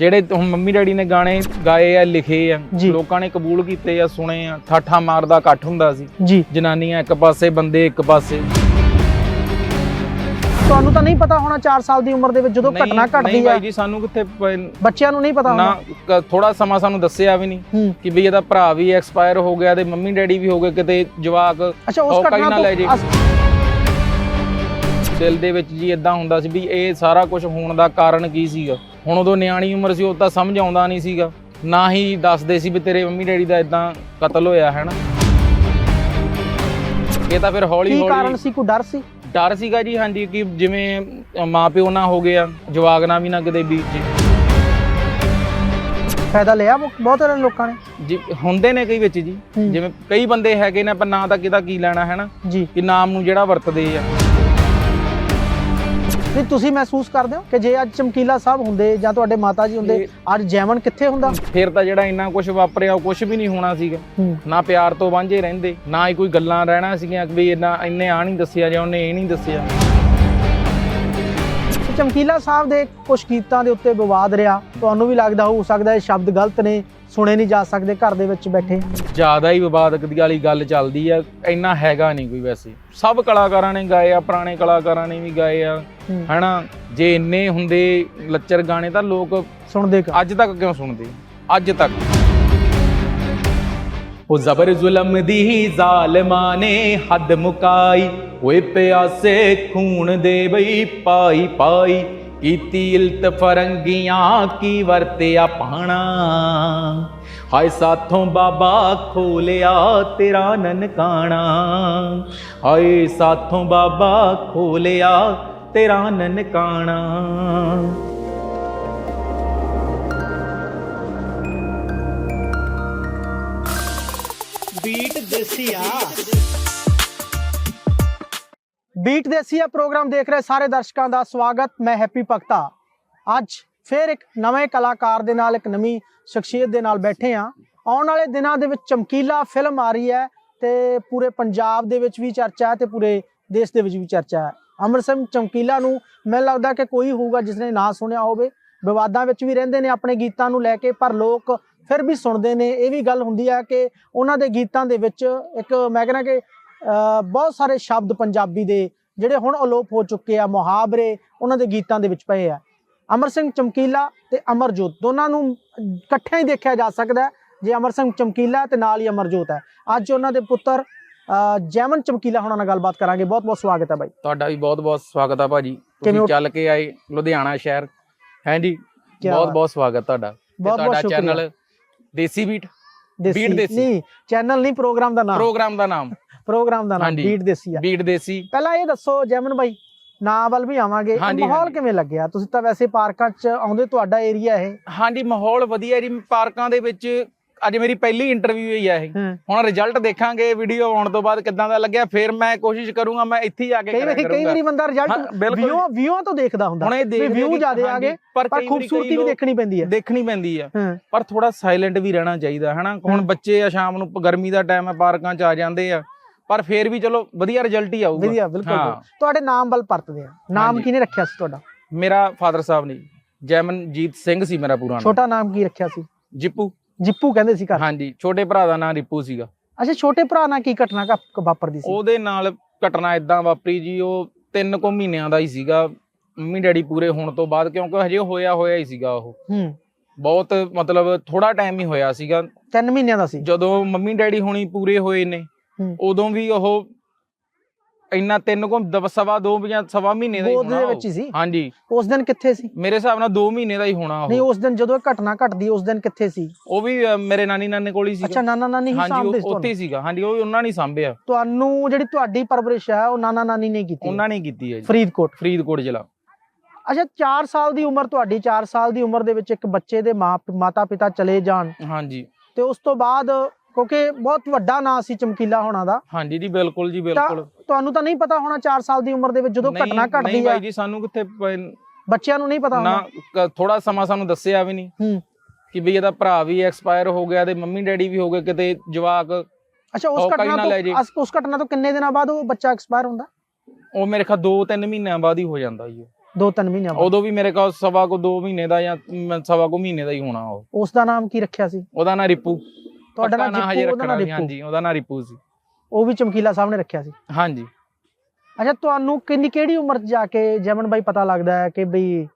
ਜਿਹੜੇ ਹੁਣ mummy daddy ਨੇ ਗਾਣੇ ਗਾਏ ਆ ਲਿਖੇ ਆ ਜੀ। ਲੋਕਾਂ ਨੇ ਕਬੂਲ ਕੀਤੇ ਆ ਸੁਣੇ ਆ ਠਾਠਾ ਮਾਰਦਾ ਇਕੱਠ ਹੁੰਦਾ ਸੀ। ਜੀ। ਜਨਾਨੀਆਂ ਇੱਕ ਪਾਸੇ ਬੰਦੇ ਇੱਕ ਪਾਸੇ। ਤੁਹਾਨੂੰ ਤਾਂ ਨਹੀਂ ਪਤਾ ਹੋਣਾ 4 ਸਾਲ ਦੀ ਉਮਰ ਦੇ ਵਿੱਚ ਜਦੋਂ ਨਹੀਂ- ਘਟਨਾ ਨਹੀਂ ਘਟਦੀ ਆ। ਬਾਈ ਜੀ ਸਾਨੂੰ ਕਿੱਥੇ ਪ- ਬੱਚਿਆਂ ਨੂੰ ਨਹੀਂ ਪਤਾ ਨਾ ਹੁੰਦਾ ਥੋੜਾ ਸਮਾਂ ਸਾਨੂੰ ਦੱਸਿਆ ਵੀ ਨਹੀਂ ਹੂੰ। ਕਿ ਵੀ ਇਹਦਾ ਭਰਾ ਵੀ ਐਕਸਪਾਇਰ ਹੋ ਗਿਆ ਤੇ ਮੰਮੀ ਡੈਡੀ ਵੀ ਹੋ ਗਏ ਕਿਤੇ ਜਵਾਕ ਅੱਛਾ ਉਸ ਔਕਾ ਹੀ ਘਟਨਾ ਨਾ ਤੋਂ ਲੈ ਜੇ। ਅਸ- ਦਿਲ ਦੇ ਵਿੱਚ ਜੀ ਇਦਾਂ ਹੁੰਦਾ ਸੀ ਵੀ ਇਹ ਸਾਰਾ ਕੁਝ ਹੋਣ ਦਾ ਕਾਰਨ ਕੀ ਸੀਗਾ? ਹੁਣ ਉਦੋਂ ਨਿਆਣੀ ਉਮਰ ਸੀ ਉਹ ਤਾਂ ਸਮਝ ਆਉਂਦਾ ਨਹੀਂ ਸੀਗਾ। ਨਾ ਹੀ ਦੱਸਦੇ ਸੀ ਵੀ ਤੇਰੇ ਮੰਮੀ ਡੈਡੀ ਦਾ ਇਦਾਂ ਕਤਲ ਹੋਇਆ ਹੈ ਨਾ ਇਹ ਤਾਂ ਫਿਰ ਹੌਲੀ ਕੀ ਕਾਰਨ ਹੌਲੀ ਸੀ? ਕੋਈ ਡਰ ਸੀ? ਡਰ ਸੀਗਾ ਜੀ ਹਾਂਜੀ ਕਿ ਜਿਵੇਂ ਮਾਪਿਓ ਨਾ ਹੋ ਗਿਆ ਜਵਾਕ ਨਾ ਵੀ ਨਾ ਕਿਤੇ ਬੀਤ ਜੇ। ਫਾਇਦਾ ਲਿਆ ਬਹੁ- ਬਹੁਤ ਸਾਰੇ ਲੋਕਾਂ ਨੇ। ਜੀ ਹੁੰਦੇ ਨੇ ਕਈ ਵਿੱਚ ਜੀ। ਹੂੰ। ਜਿਵੇਂ ਕਈ ਬੰਦੇ ਹੈਗੇ ਨੇ ਪਰ ਨਾ ਤਾਂ ਕਿਹਦਾ ਕੀ ਲੈਣਾ ਹੈ ਨਾ ਜੀ। ਕਿ ਨਾਮ ਨੂੰ ਜਿਹੜਾ ਵਰਤਦੇ ਆ। ਨਹੀਂ ਤੁਸੀਂ ਮਹਿਸੂਸ ਕਰਦੇ ਹੋ ਕਿ ਜੇ ਅੱਜ ਚਮਕੀਲਾ ਸਾਹਿਬ ਹੁੰਦੇ ਜਾਂ ਤੁਹਾਡੇ ਮਾਤਾ ਜੀ ਹੁੰਦੇ ਅੱਜ ਜੈਮਨ ਕਿੱਥੇ ਹੁੰਦਾ? ਫਿਰ ਤਾਂ ਜਿਹੜਾ ਇੰਨਾ ਕੁਝ ਵਾਪਰਿਆ ਉਹ ਕੁਝ ਵੀ ਨਹੀਂ ਹੋਣਾ ਸੀਗਾ। ਨਾ ਪਿਆਰ ਤੋਂ ਵਾਂਝੇ ਰਹਿੰਦੇ ਨਾ ਹੀ ਕੋਈ ਗੱਲਾਂ ਰਹਿਣਾ ਸੀਗੀਆਂ ਵੀ ਇੰਨਾ ਇੰਨੇ ਆ ਨਹੀਂ ਦੱਸਿਆ ਜਾਂ ਉਹਨੇ ਇਹ ਨਹੀਂ ਦੱਸਿਆ। ਚਮਕੀਲਾ ਸਾਹਿਬ ਦੇ ਕੁਝ ਗੀਤਾਂ ਦੇ ਉੱਤੇ ਵਿਵਾਦ ਰਿਹਾ। ਤੁਹਾਨੂੰ ਵੀ ਲੱਗਦਾ ਹੋ ਸਕਦਾ ਇਹ ਸ਼ਬਦ ਗਲਤ ਨੇ ਸੁਣੇ ਨਹੀਂ ਜਾ ਸਕਦੇ ਘਰ ਦੇ ਵਿੱਚ ਬੈਠੇ। ਜ਼ਿਆਦਾ ਹੀ ਵਿਵਾਦਕ ਦੀ ਵਾਲੀ ਗੱਲ ਚੱਲਦੀ ਆ ਇੰਨਾ ਹੈਗਾ ਨਹੀਂ ਕੋਈ ਵੈਸੇ। ਸਭ ਕਲਾਕਾਰਾਂ ਨੇ ਗਾਏ ਆ ਪੁਰਾਣੇ ਕਲਾਕਾਰਾਂ ਨੇ ਵੀ ਗਾਏ ਆ ਹਨਾ? ਜੇ ਇੰਨੇ ਹੁੰਦੇ ਲੱਚਰ ਗਾਣੇ ਤਾਂ ਲੋਕ ਸੁਣਦੇ ਅੱਜ ਤੱਕ ਕਿਉਂ ਸੁਣਦੇ? ਅੱਜ ਤੱਕ। ਉਹ ਜ਼ਬਰ ਜ਼ੁਲਮ ਦੀ ਜ਼ਾਲਮਾਂ ਨੇ ਹੱਦ ਮੁਕਾਈ। ਓਏ ਪਿਆਸੇ ਖੂਨ ਦੇ ਬਈ ਪਾਈ ਪਾਈ। ਕੀਤੀ ਇਲਤ ਫਰੰਗੀਆਂ ਕੀ ਵਰਤਿਆ ਪਾਣਾ। ਹਾਏ ਸਾਥੋਂ ਬਾਬਾ ਖੋਲਿਆ ਤੇਰਾ ਨਨਕਾਣਾ। ਹਾਏ ਸਾਥੋਂ ਬਾਬਾ ਖੋਲਿਆ ਤੇਰਾ Nankana. Beat Desiya beat Desiya programme ਦੇਖ ਰਹੇ ਸਾਰੇ ਦਰਸ਼ਕਾਂ ਦਾ ਸਵਾਗਤ। ਮੈਂ ਹੈਪੀ ਭਗਤਾ। ਅੱਜ ਫੇਰ ਇੱਕ ਨਵੇਂ ਕਲਾਕਾਰ ਦੇ ਨਾਲ, ਇੱਕ ਨਵੀਂ ਸ਼ਖਸੀਅਤ ਦੇ ਨਾਲ ਬੈਠੇ ਆ ਆਉਣ ਵਾਲੇ ਦਿਨਾਂ ਦੇ ਵਿੱਚ ਚਮਕੀਲਾ ਫਿਲਮ ਆ ਰਹੀ ਹੈ ਤੇ ਪੂਰੇ ਪੰਜਾਬ ਦੇ ਵਿੱਚ ਵੀ ਚਰਚਾ ਹੈ ਤੇ ਪੂਰੇ ਦੇਸ਼ ਦੇ ਵਿੱਚ ਵੀ ਚਰਚਾ ਹੈ। ਅਮਰ ਸਿੰਘ ਚਮਕੀਲਾ ਨੂੰ ਮੈਨੂੰ ਲੱਗਦਾ ਕਿ ਕੋਈ ਹੋਊਗਾ ਜਿਸ ਨੇ ਨਾ ਸੁਣਿਆ ਹੋਵੇ। ਵਿਵਾਦਾਂ ਵਿੱਚ ਵੀ ਰਹਿੰਦੇ ਨੇ ਆਪਣੇ ਗੀਤਾਂ ਨੂੰ ਲੈ ਕੇ, ਪਰ ਲੋਕ ਫਿਰ ਵੀ ਸੁਣਦੇ ਨੇ ਇਹ ਵੀ ਗੱਲ ਹੁੰਦੀ ਹੈ ਕਿ ਉਹਨਾਂ ਦੇ ਗੀਤਾਂ ਦੇ ਵਿੱਚ ਇੱਕ ਮੈਂ ਕਹਿੰਦਾ ਕਿ ਬਹੁਤ ਸਾਰੇ ਸ਼ਬਦ ਪੰਜਾਬੀ ਦੇ ਜਿਹੜੇ ਹੁਣ ਅਲੋਪ ਹੋ ਚੁੱਕੇ ਆ ਮੁਹਾਵਰੇ ਉਹਨਾਂ ਦੇ ਗੀਤਾਂ ਦੇ ਵਿੱਚ ਪਏ ਆ। ਅਮਰ ਸਿੰਘ ਚਮਕੀਲਾ ਤੇ ਅਮਰਜੋਤ ਦੋਨਾਂ ਨੂੰ ਇਕੱਠਿਆਂ ਹੀ ਦੇਖਿਆ ਜਾ ਸਕਦਾ ਹੈ। ਜੇ ਅਮਰ ਸਿੰਘ ਚਮਕੀਲਾ ਤੇ ਨਾਲ ਹੀ ਅਮਰਜੋਤ ਹੈ। ਅੱਜ ਉਹਨਾਂ ਦੇ ਪੁੱਤਰ ਜੈਮਨ ਚਮਕੀਲਾ ਹੋਣਾ ਨਾਲ ਗੱਲਬਾਤ ਕਰਾਂਗੇ। ਬਹੁਤ ਬਹੁਤ ਸਵਾਗਤ ਹੈ ਬਾਈ। ਤੁਹਾਡਾ ਵੀ ਬਹੁਤ-ਬਹੁਤ ਸਵਾਗਤ ਆ ਭਾਜੀ। ਤੁਸੀਂ ਹੋ? ਚੱਲ ਕੇ ਆਏ ਲੁਧਿਆਣਾ ਸ਼ਹਿਰ। ਹੈ ਜੀ? ਕਿਆ ਬਹੁਤ-ਬਹੁਤ ਸਵਾਗਤ ਤੁਹਾਡਾ। ਬਹੁਤ ਬਹੁਤ ਤੁਹਾਡਾ channel Desi beat? Beat Desi. ਨਹੀਂ ਚੈਨਲ ਨਹੀਂ ਪ੍ਰੋਗਰਾਮ ਦਾ ਨਾਮ। ਪ੍ਰੋਗਰਾਮ ਦਾ ਨਾਮ। ਪ੍ਰੋਗਰਾਮ ਦਾ ਨਾਮ। ਬੀਟ ਦੇਸੀ ਆ। ਬੀਟ ਦੇਸੀ। ਪਹਿਲਾਂ ਇਹ ਦੱਸੋ ਜੈਮਨ ਬਾਈ ਨਾਂ ਵੱਲ ਵੀ ਆਵਾਂਗੇ। ਮਾਹੌਲ। ਕਿਵੇਂ ਲੱਗਿਆ? ਤੁਸੀਂ ਤਾਂ ਵੈਸੇ ਪਾਰਕਾਂ 'ਚ ਆਉਂਦੇ ਤੁਹਾਡਾ ਏਰੀਆ ਇਹ। ਹਾਂਜੀ ਮਾਹੌਲ ਵਧੀਆ ਜੀ। ਪਾਰਕਾਂ ਦੇ ਵਿੱਚ ਅੱਜ ਮੇਰੀ ਪਹਿਲੀ ਇੰਟਰਵਿਊ ਹੀ ਆ ਇਹ। ਹੁਣ ਰਿਜ਼ਲਟ ਦੇਖਾਂਗੇ ਵੀਡੀਓ ਆਉਣ ਤੋਂ ਬਾਅਦ ਕਿੱਦਾਂ ਦਾ ਲੱਗਿਆ ਫਿਰ ਮੈਂ ਕੋਸ਼ਿਸ਼ ਕਰੂੰਗਾ ਮੈਂ ਇੱਥੇ ਹੀ ਆ ਕੇ ਕਈ ਵਾਰੀ ਕਈ ਵਾਰੀ ਬੰਦਾ ਰਿਜ਼ਲਟ। ਵਿਊ ਵਿਊਆਂ ਤੋਂ ਦੇਖਦਾ ਹੁੰਦਾ। ਹੁਣ ਇਹ ਵੀ ਦੇਖਦੇ ਵਿਊ ਜ਼ਿਆਦੇ ਆ ਗਏ ਪਰ ਖੂਬਸੂਰਤੀ ਵੀ ਦੇਖਣੀ ਪੈਂਦੀ ਹੈ ਦੇਖਣੀ ਪੈਂਦੀ ਆ। ਪਰ ਥੋੜਾ ਸਾਇਲੈਂਟ ਵੀ ਰਹਿਣਾ ਚਾਹੀਦਾ ਹਨਾ? ਹੁਣ। ਬੱਚੇ ਆ ਸ਼ਾਮ ਨੂੰ ਗਰਮੀ ਦਾ ਟਾਈਮ ਹੈ ਪਾਰਕਾਂ 'ਚ ਆ ਜਾਂਦੇ ਆ। ਪਰ ਫੇਰ ਵੀ ਚਲੋ ਵਧੀਆ ਰਿਜ਼ਲਟ ਹੀ ਆਊਗਾ। ਵਧੀਆ ਬਿਲਕੁਲ। ਤੁਹਾਡੇ ਨਾਮ ਵੱਲ ਪਰਤਦੇ ਆ। ਨਾਮ। ਕਿਹਨੇ ਰੱਖਿਆ ਸੀ ਤੁਹਾਡਾ? ਮੇਰਾ ਫਾਦਰ ਸਾਹਿਬ ਨੇ ਜੈਮਨਜੀਤ ਸਿੰਘ ਸੀ ਮੇਰਾ ਪੂਰਾ ਨਾਮ। ਛੋਟਾ ਨਾਮ ਕੀ ਰੱਖਿਆ ਸੀ? ਜਿੱਪੂ। ਜਿੱਪੂ ਕਹਿੰਦੇ ਸੀ ਘਰ। ਹਾਂਜੀ ਛੋਟੇ ਭਰਾ ਦਾ ਨਾਮ ਰਿਪੂ ਸੀਗਾ। ਅੱਛਾ ਛੋਟੇ ਭਰਾ ਨਾਲ ਕੀ ਘਟਨਾ ਘ- ਵਾਪਰਦੀ ਸੀ? ਉਹਦੇ ਨਾਲ ਘਟਨਾ ਇਦਾਂ ਵਾਪਰੀ ਜੀ ਉਹ ਤਿੰਨ ਕੁ ਮਹੀਨਿਆਂ ਦਾ ਹੀ ਸੀਗਾ। ਮੰਮੀ ਡੈਡੀ ਪੂਰੇ ਹੋਣ ਤੋਂ ਬਾਅਦ ਕਿਉਂਕਿ ਹਜੇ ਹੋਇਆ ਹੋਇਆ ਹੀ ਸੀਗਾ ਉਹ। ਹੂੰ। ਬਹੁਤ ਮਤਲਬ ਥੋੜਾ ਟਾਈਮ ਹੀ ਹੋਇਆ ਸੀਗਾ। ਤਿੰਨ ਮਹੀਨਿਆਂ ਦਾ ਸੀ। ਜਦੋਂ ਮੰਮੀ ਡੈਡੀ ਹੁਣੀ ਪੂਰੇ ਹੋਏ ਨੇ ਹੂੰ। ਉਦੋਂ ਵੀ ਉਹ ਇੰਨਾ ਤਿੰਨ ਕੁ ਸਵਾ ਦੋ ਜਾਂ ਸਵਾ ਮਹੀਨੇ ਦਾ ਹੀ ਗੋਦ ਦੇ। ਵਿੱਚ ਹੀ ਸੀ? ਹਾਂਜੀ। ਉਸ ਦਿਨ ਕਿੱਥੇ ਸੀ? ਮੇਰੇ ਹਿਸਾਬ ਨਾਲ 2 ਮਹੀਨੇ ਦਾ ਹੀ ਹੋਣਾ ਨਹੀਂ ਉਹ ਉਸ ਦਿਨ ਜਦੋਂ ਇਹ ਘਟਨਾ ਘਟਦੀ ਉਸ ਦਿਨ ਕਿੱਥੇ ਸੀ? ਉਹ ਵੀ ਅ, ਮੇਰੇ ਨਾਨੀ ਨਾਨੇ ਕੋਲ ਹੀ ਅੱਛਾ ਸੀਗਾ ਨਾਨਾ ਨਾਨੀ ਹੀ ਹਾਂਜੀ ਸਾਂਭਦੇ ਉਹ ਸੀ ਉੱਥੇ ਹੀ ਸੀਗਾ। ਹਾਂਜੀ ਉਹ ਵੀ ਉਹਨਾਂ ਨੇ ਸਾਂਭਿਆ। ਤੁਹਾਨੂੰ ਜਿਹੜੀ ਤੁਹਾਡੀ ਪਰਵਰਿਸ਼ ਹੈ ਉਹ ਨਾਨਾ ਨਾਨੀ ਨੇ ਕੀਤੀ ਹੈ। ਉਹਨਾਂ ਨੇ ਕੀਤੀ ਹੈ ਜੀ। ਫਰੀਦਕੋਟ? ਫਰੀਦਕੋਟ ਜ਼ਿਲ੍ਹਾ। ਅੱਛਾ 4 ਸਾਲ ਦੀ ਉਮਰ ਤੁਹਾਡੀ 4 ਸਾਲ ਦੀ ਉਮਰ ਦੇ ਵਿੱਚ ਇੱਕ ਬੱਚੇ ਦੇ ਮਾਂ ਮਾਤਾ ਪਿਤਾ ਚਲੇ ਜਾਣ। ਹਾਂਜੀ। ਤੇ ਉਸ ਤੋਂ ਬਾਅਦ ਕਿਉਂਕਿ ਬਹੁਤ ਵੱਡਾ ਨਾਂ ਸੀ ਚਮਕੀਲਾ ਹੋਣਾ ਦਾ। ਹਾਂਜੀ ਜੀ ਬਿਲਕੁਲ ਜੀ ਬਿਲਕੁਲ। ਤੁਹਾਨੂੰ ਤਾਂ ਨਹੀਂ ਪਤਾ ਹੋਣਾ 4 ਸਾਲ ਦੀ ਉਮਰ ਦੇ ਵਿੱਚ ਜਦੋਂ ਨਹੀਂ- ਘਟਨਾ ਨਹੀਂ ਘਟਦੀ ਬਾਈ ਆ। ਜੀ ਸਾਨੂੰ ਕਿੱਥੇ ਬੱਚਿਆਂ ਨੂੰ ਨਹੀਂ ਪਤਾ ਨਾ ਹੋਣਾ। ਥੋੜਾ ਸਮਾਂ ਸਾਨੂੰ ਦੱਸਿਆ ਵੀ ਨਹੀਂ। ਹੂੰ। ਕਿ ਵੀ ਇਹਦਾ ਭਰਾ ਵੀ ਐਕਸਪਾਇਰ ਹੋ ਗਿਆ ਤੇ ਮੰਮੀ ਡੈਡੀ ਵੀ ਹੋ ਗਏ ਕਿਤੇ ਜਵਾਕ ਅੱਛਾ ਉਸ ਘਟਨਾ ਨਾ। ਤੋਂ ਉਸ ਘਟਨਾ ਤੋਂ ਕਿੰਨੇ ਦਿਨਾਂ ਬਾਅਦ ਉਹ ਬੱਚਾ ਐਕਸਪਾਇਰ ਹੁੰਦਾ? ਉਹ ਮੇਰੇ ਖਿਆਲ 2-3 ਮਹੀਨਿਆਂ ਬਾਅਦ ਹੀ ਹੋ ਜਾਂਦਾ ਜੀ। ਦੋ ਤਿੰਨ ਬਾਅਦ। ਉਦੋਂ ਵੀ ਮੇਰੇ ਕੋਲ ਸਵਾ ਕੋ 2 ਮਹੀਨੇ ਦਾ ਜਾਂ ਸਵਾ ਕੋ ਮਹੀਨੇ ਦਾ ਹੀ ਹੋਣਾ ਉਹ। ਉਸ ਦਾ ਨਾਮ ਕੀ ਰੱਖਿਆ ਸੀ? ਉਹਦਾ ਨਾਂ ਰਿਪੂ। ਤੁਹਾਡਾ ਨਾਮ ਹਜੇ ਰੱਖਣਾ ਸੀ, ਹਾਂਜੀ ਉਹਦਾ ਨਾਂ ਰਿਪੂ ਸੀ। ਉਹ ਵੀ ਚਮਕੀਲਾ ਸਾਹਿਬ ਨੇ ਰੱਖਿਆ ਸੀ। ਹਾਂਜੀ। ਅੱਛਾ ਤੁਹਾਨੂੰ ਕਿੰਨੀ ਕਿਹੜੀ ਉਮਰ 'ਚ ਜਾ ਕੇ ਜਮਨ ਬਾਈ ਪਤਾ ਲੱਗਦਾ ਹੈ ਕਿ ਬਈ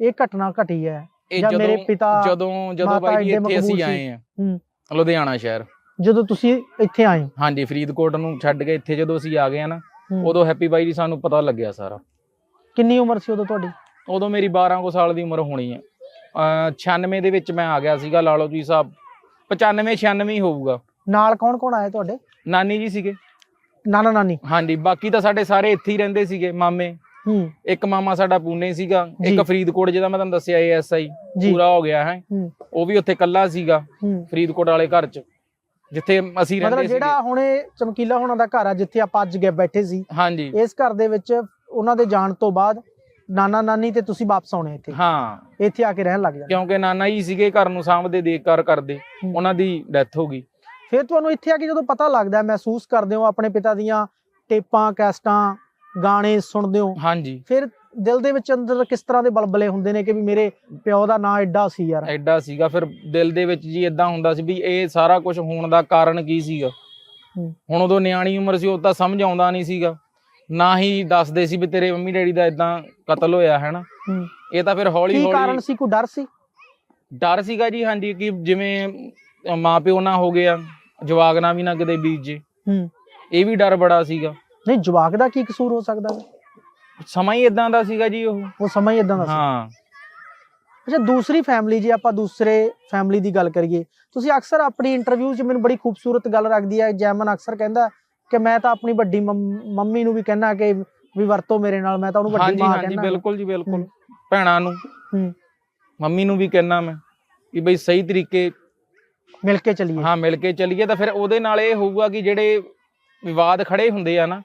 ਇਹ ਘਟਨਾ ਘਟੀ ਹੈ? ਜਾਂ ਮੇਰੇ ਪਿਤਾ ਜਦੋਂ ਜਦੋਂ ਬਾਈ ਜੀ ਇੱਥੇ ਅਸੀਂ। ਆਏ ਆ ਹੂੰ। ਲੁਧਿਆਣਾ ਸ਼ਹਿਰ। ਜਦੋਂ ਤੁਸੀਂ ਇੱਥੇ ਆਏ ਹਾਂਜੀ ਫਰੀਦਕੋਟ ਨੂੰ ਛੱਡ ਕੇ ਇੱਥੇ ਜਦੋਂ ਅਸੀਂ ਆ ਗਏ ਆ ਨਾ। ਉਦੋਂ ਹੈਪੀ ਬਾਈ ਜੀ ਸਾਨੂੰ ਪਤਾ ਲੱਗਿਆ ਸਾਰਾ। ਕਿੰਨੀ ਉਮਰ ਸੀ ਉਦੋਂ ਤੁਹਾਡੀ? ਉਦੋਂ ਮੇਰੀ 12 ਕੁ ਸਾਲ ਦੀ ਉਮਰ ਹੋਣੀ ਹੈ। ਅ 96 ਦੇ ਵਿੱਚ ਮੈਂ ਆ ਗਿਆ ਸੀਗਾ ਲਾ ਲਓ ਜੀ ਸਾਹਿਬ 95 96 ਹੀ ਹੋਊਗਾ। ਨਾਲ ਕੌਣ ਕੌਣ ਆਏ ਤੁਹਾਡੇ? ਨਾਨੀ ਜੀ ਸੀਗੇ। ਨਾਨਾ ਨਾਨੀ। ਹਾਂਜੀ ਬਾਕੀ ਤਾਂ ਸਾਡੇ ਸਾਰੇ ਇੱਥੇ ਹੀ ਰਹਿੰਦੇ ਸੀਗੇ ਮਾਮੇ। ਹੂੰ। ਇੱਕ ਮਾਮਾ ਸਾਡਾ ਪੂਨੇ ਸੀਗਾ ਜੀ। ਇੱਕ ਫਰੀਦਕੋਟ ਜਿਹਦਾ ਮੈਂ ਤੁਹਾਨੂੰ ਦੱਸਿਆ ਏਐਸਆਈ ਜੀ। ਪੂਰਾ ਹੋ ਗਿਆ ਹੈ। ਹੂੰ। ਉਹ ਵੀ ਉੱਥੇ ਕੱਲਾ ਸੀਗਾ ਹੂੰ। ਫਰੀਦਕੋਟ ਵਾਲੇ ਘਰ 'ਚ ਜਿੱਥੇ ਅਸੀਂ ਮਤਲਬ ਰਹਿੰਦੇ ਜਿਹੜਾ ਸੀਗੇ ਹੁਣੇ ਚਮਕੀਲਾ ਹੋਣਾ ਦਾ ਘਰ ਆ ਜਿੱਥੇ ਆਪਾਂ ਅੱਜ ਗਏ ਬੈਠੇ ਸੀ। ਹਾਂਜੀ। ਇਸ ਘਰ ਦੇ ਵਿੱਚ ਉਹਨਾਂ ਦੇ ਜਾਣ ਤੋਂ ਬਾਅਦ ਨਾਨਾ ਨਾਨੀ ਤੇ ਤੁਸੀਂ ਵਾਪਸ ਆਉਣੇ ਇੱਥੇ। ਹਾਂ। ਇੱਥੇ ਆ ਕੇ ਰਹਿਣ ਲੱਗ ਜਾਣਾ। ਕਿਉਂਕਿ ਨਾਨਾ ਜੀ ਸੀਗੇ ਘਰ ਨੂੰ ਸਾਂਭਦੇ ਦੇਖਕਾਰ ਕਰਦੇ। ਉਹਨਾਂ ਦੀ ਡੈਥ ਹੋ ਗਈ। ਫਿਰ ਤੁਹਾਨੂੰ ਇੱਥੇ ਆ ਕੇ ਜਦੋਂ ਪਤਾ ਲੱਗਦਾ ਮਹਿਸੂਸ ਕਰਦੇ ਹੋ ਆਪਣੇ ਪਿਤਾ ਦੀਆਂ ਟੇਪਾਂ ਕੈਸਟਾਂ ਗਾਣੇ ਸੁਣਦੇ ਹੋ। ਹਾਂਜੀ। ਫਿਰ ਦਿਲ ਦੇ ਵਿੱਚ ਅੰਦਰ ਕਿਸ ਤਰ੍ਹਾਂ ਦੇ ਬਲਬਲੇ ਹੁੰਦੇ ਨੇ ਕਿ ਵੀ ਮੇਰੇ ਪਿਓ ਦਾ ਨਾਂ ਐਡਾ ਸੀ ਯਾਰ। ਐਡਾ ਸੀਗਾ। ਫਿਰ ਦਿਲ ਦੇ ਵਿੱਚ ਜੀ ਇਦਾਂ ਹੁੰਦਾ ਸੀ ਵੀ ਇਹ ਸਾਰਾ ਕੁਝ ਹੋਣ ਦਾ ਕਾਰਨ ਕੀ ਸੀਗਾ। ਹੁਣ ਉਦੋਂ ਨਿਆਣੀ ਉਮਰ ਸੀ ਉਹ ਤਾਂ ਸਮਝ ਆਉਂਦਾ ਨਹੀਂ ਸੀਗਾ। ਨਾ ਹੀ ਦੱਸਦੇ ਸੀ ਵੀ ਤੇਰੇ ਮੰਮੀ ਡੈਡੀ ਦਾ ਇਦਾਂ ਕਤਲ ਹੋਇਆ ਹੈ ਨਾ ਹੂੰ। ਇਹ ਤਾਂ ਫਿਰ ਹੌਲੀ ਕੀ ਕਾਰਨ ਹੌਲੀ ਸੀ? ਕੋਈ ਡਰ ਸੀ? ਡਰ ਸੀਗਾ ਜੀ ਹਾਂਜੀ ਕਿ ਜਿਵੇਂ ਅ, ਮਾਂ ਪਿਓ ਨਾ ਹੋ ਗਿਆ ਜਵਾਗ ਨਾ ਵੀ ਨਾ ਕਿਤੇ ਬੀਜੇ ਹੂੰ। ਇਹ ਵੀ ਡਰ ਬੜਾ ਸੀਗਾ। ਨਹੀਂ ਜਵਾਕ ਦਾ ਕੀ ਕਸੂਰ ਹੋ ਸਕਦਾ? ਸਮਾਂ ਹੀ ਇਦਾਂ ਦਾ ਸੀਗਾ ਜੀ ਉਹ। ਉਹ ਸਮਾਂ ਹੀ ਇਦਾਂ ਦਾ ਸੀ। ਹਾਂ। ਅੱਛਾ ਦੂਸਰੀ ਫੈਮਿਲੀ ਜੇ ਆਪਾਂ ਦੂਸਰੇ ਫੈਮਿਲੀ ਦੀ ਗੱਲ ਕਰੀਏ ਤੁਸੀਂ ਅਕਸਰ ਆਪਣੀ ਇੰਟਰਵਿਊ 'ਚ ਮੈਨੂੰ ਬੜੀ ਖੂਬਸੂਰਤ ਗੱਲ ਰੱਖਦੀ ਹੈ ਜੈਮਨ ਅਕਸਰ ਕਹਿੰਦਾ ਕਿ ਮੈਂ ਤਾਂ ਆਪਣੀ ਵੱਡੀ ਮੰਮ- ਨੂੰ ਵੀ ਕਹਿਣਾ ਕਿ ਵੀ ਵਰਤੋ ਮੇਰੇ ਨਾਲ ਮੈਂ ਤਾਂ ਉਹਨੂੰ ਵੱਡੀ ਮਾਂ ਹਾਂਜੀ ਕਹਿਣਾ ਬਿਲਕੁਲ ਜੀ ਬਿਲਕੁਲ। ਭੈਣਾਂ ਨੂੰ ਮੰਮੀ ਨੂੰ ਵੀ ਕਹਿਣਾ ਮੈਂ ਕਿ ਬਈ ਸਹੀ ਤਰੀਕੇ ਮਿਲ ਕੇ ਚੱਲੀਏ। ਹਾਂ ਮਿਲ ਕੇ ਚੱਲੀਏ ਤਾਂ ਫਿਰ ਉਹਦੇ ਨਾਲ ਇਹ ਹੋਊਗਾ ਕਿ ਜਿਹੜੇ ਵਿਵਾਦ ਖੜੇ ਹੁੰਦੇ ਆ ਨਾ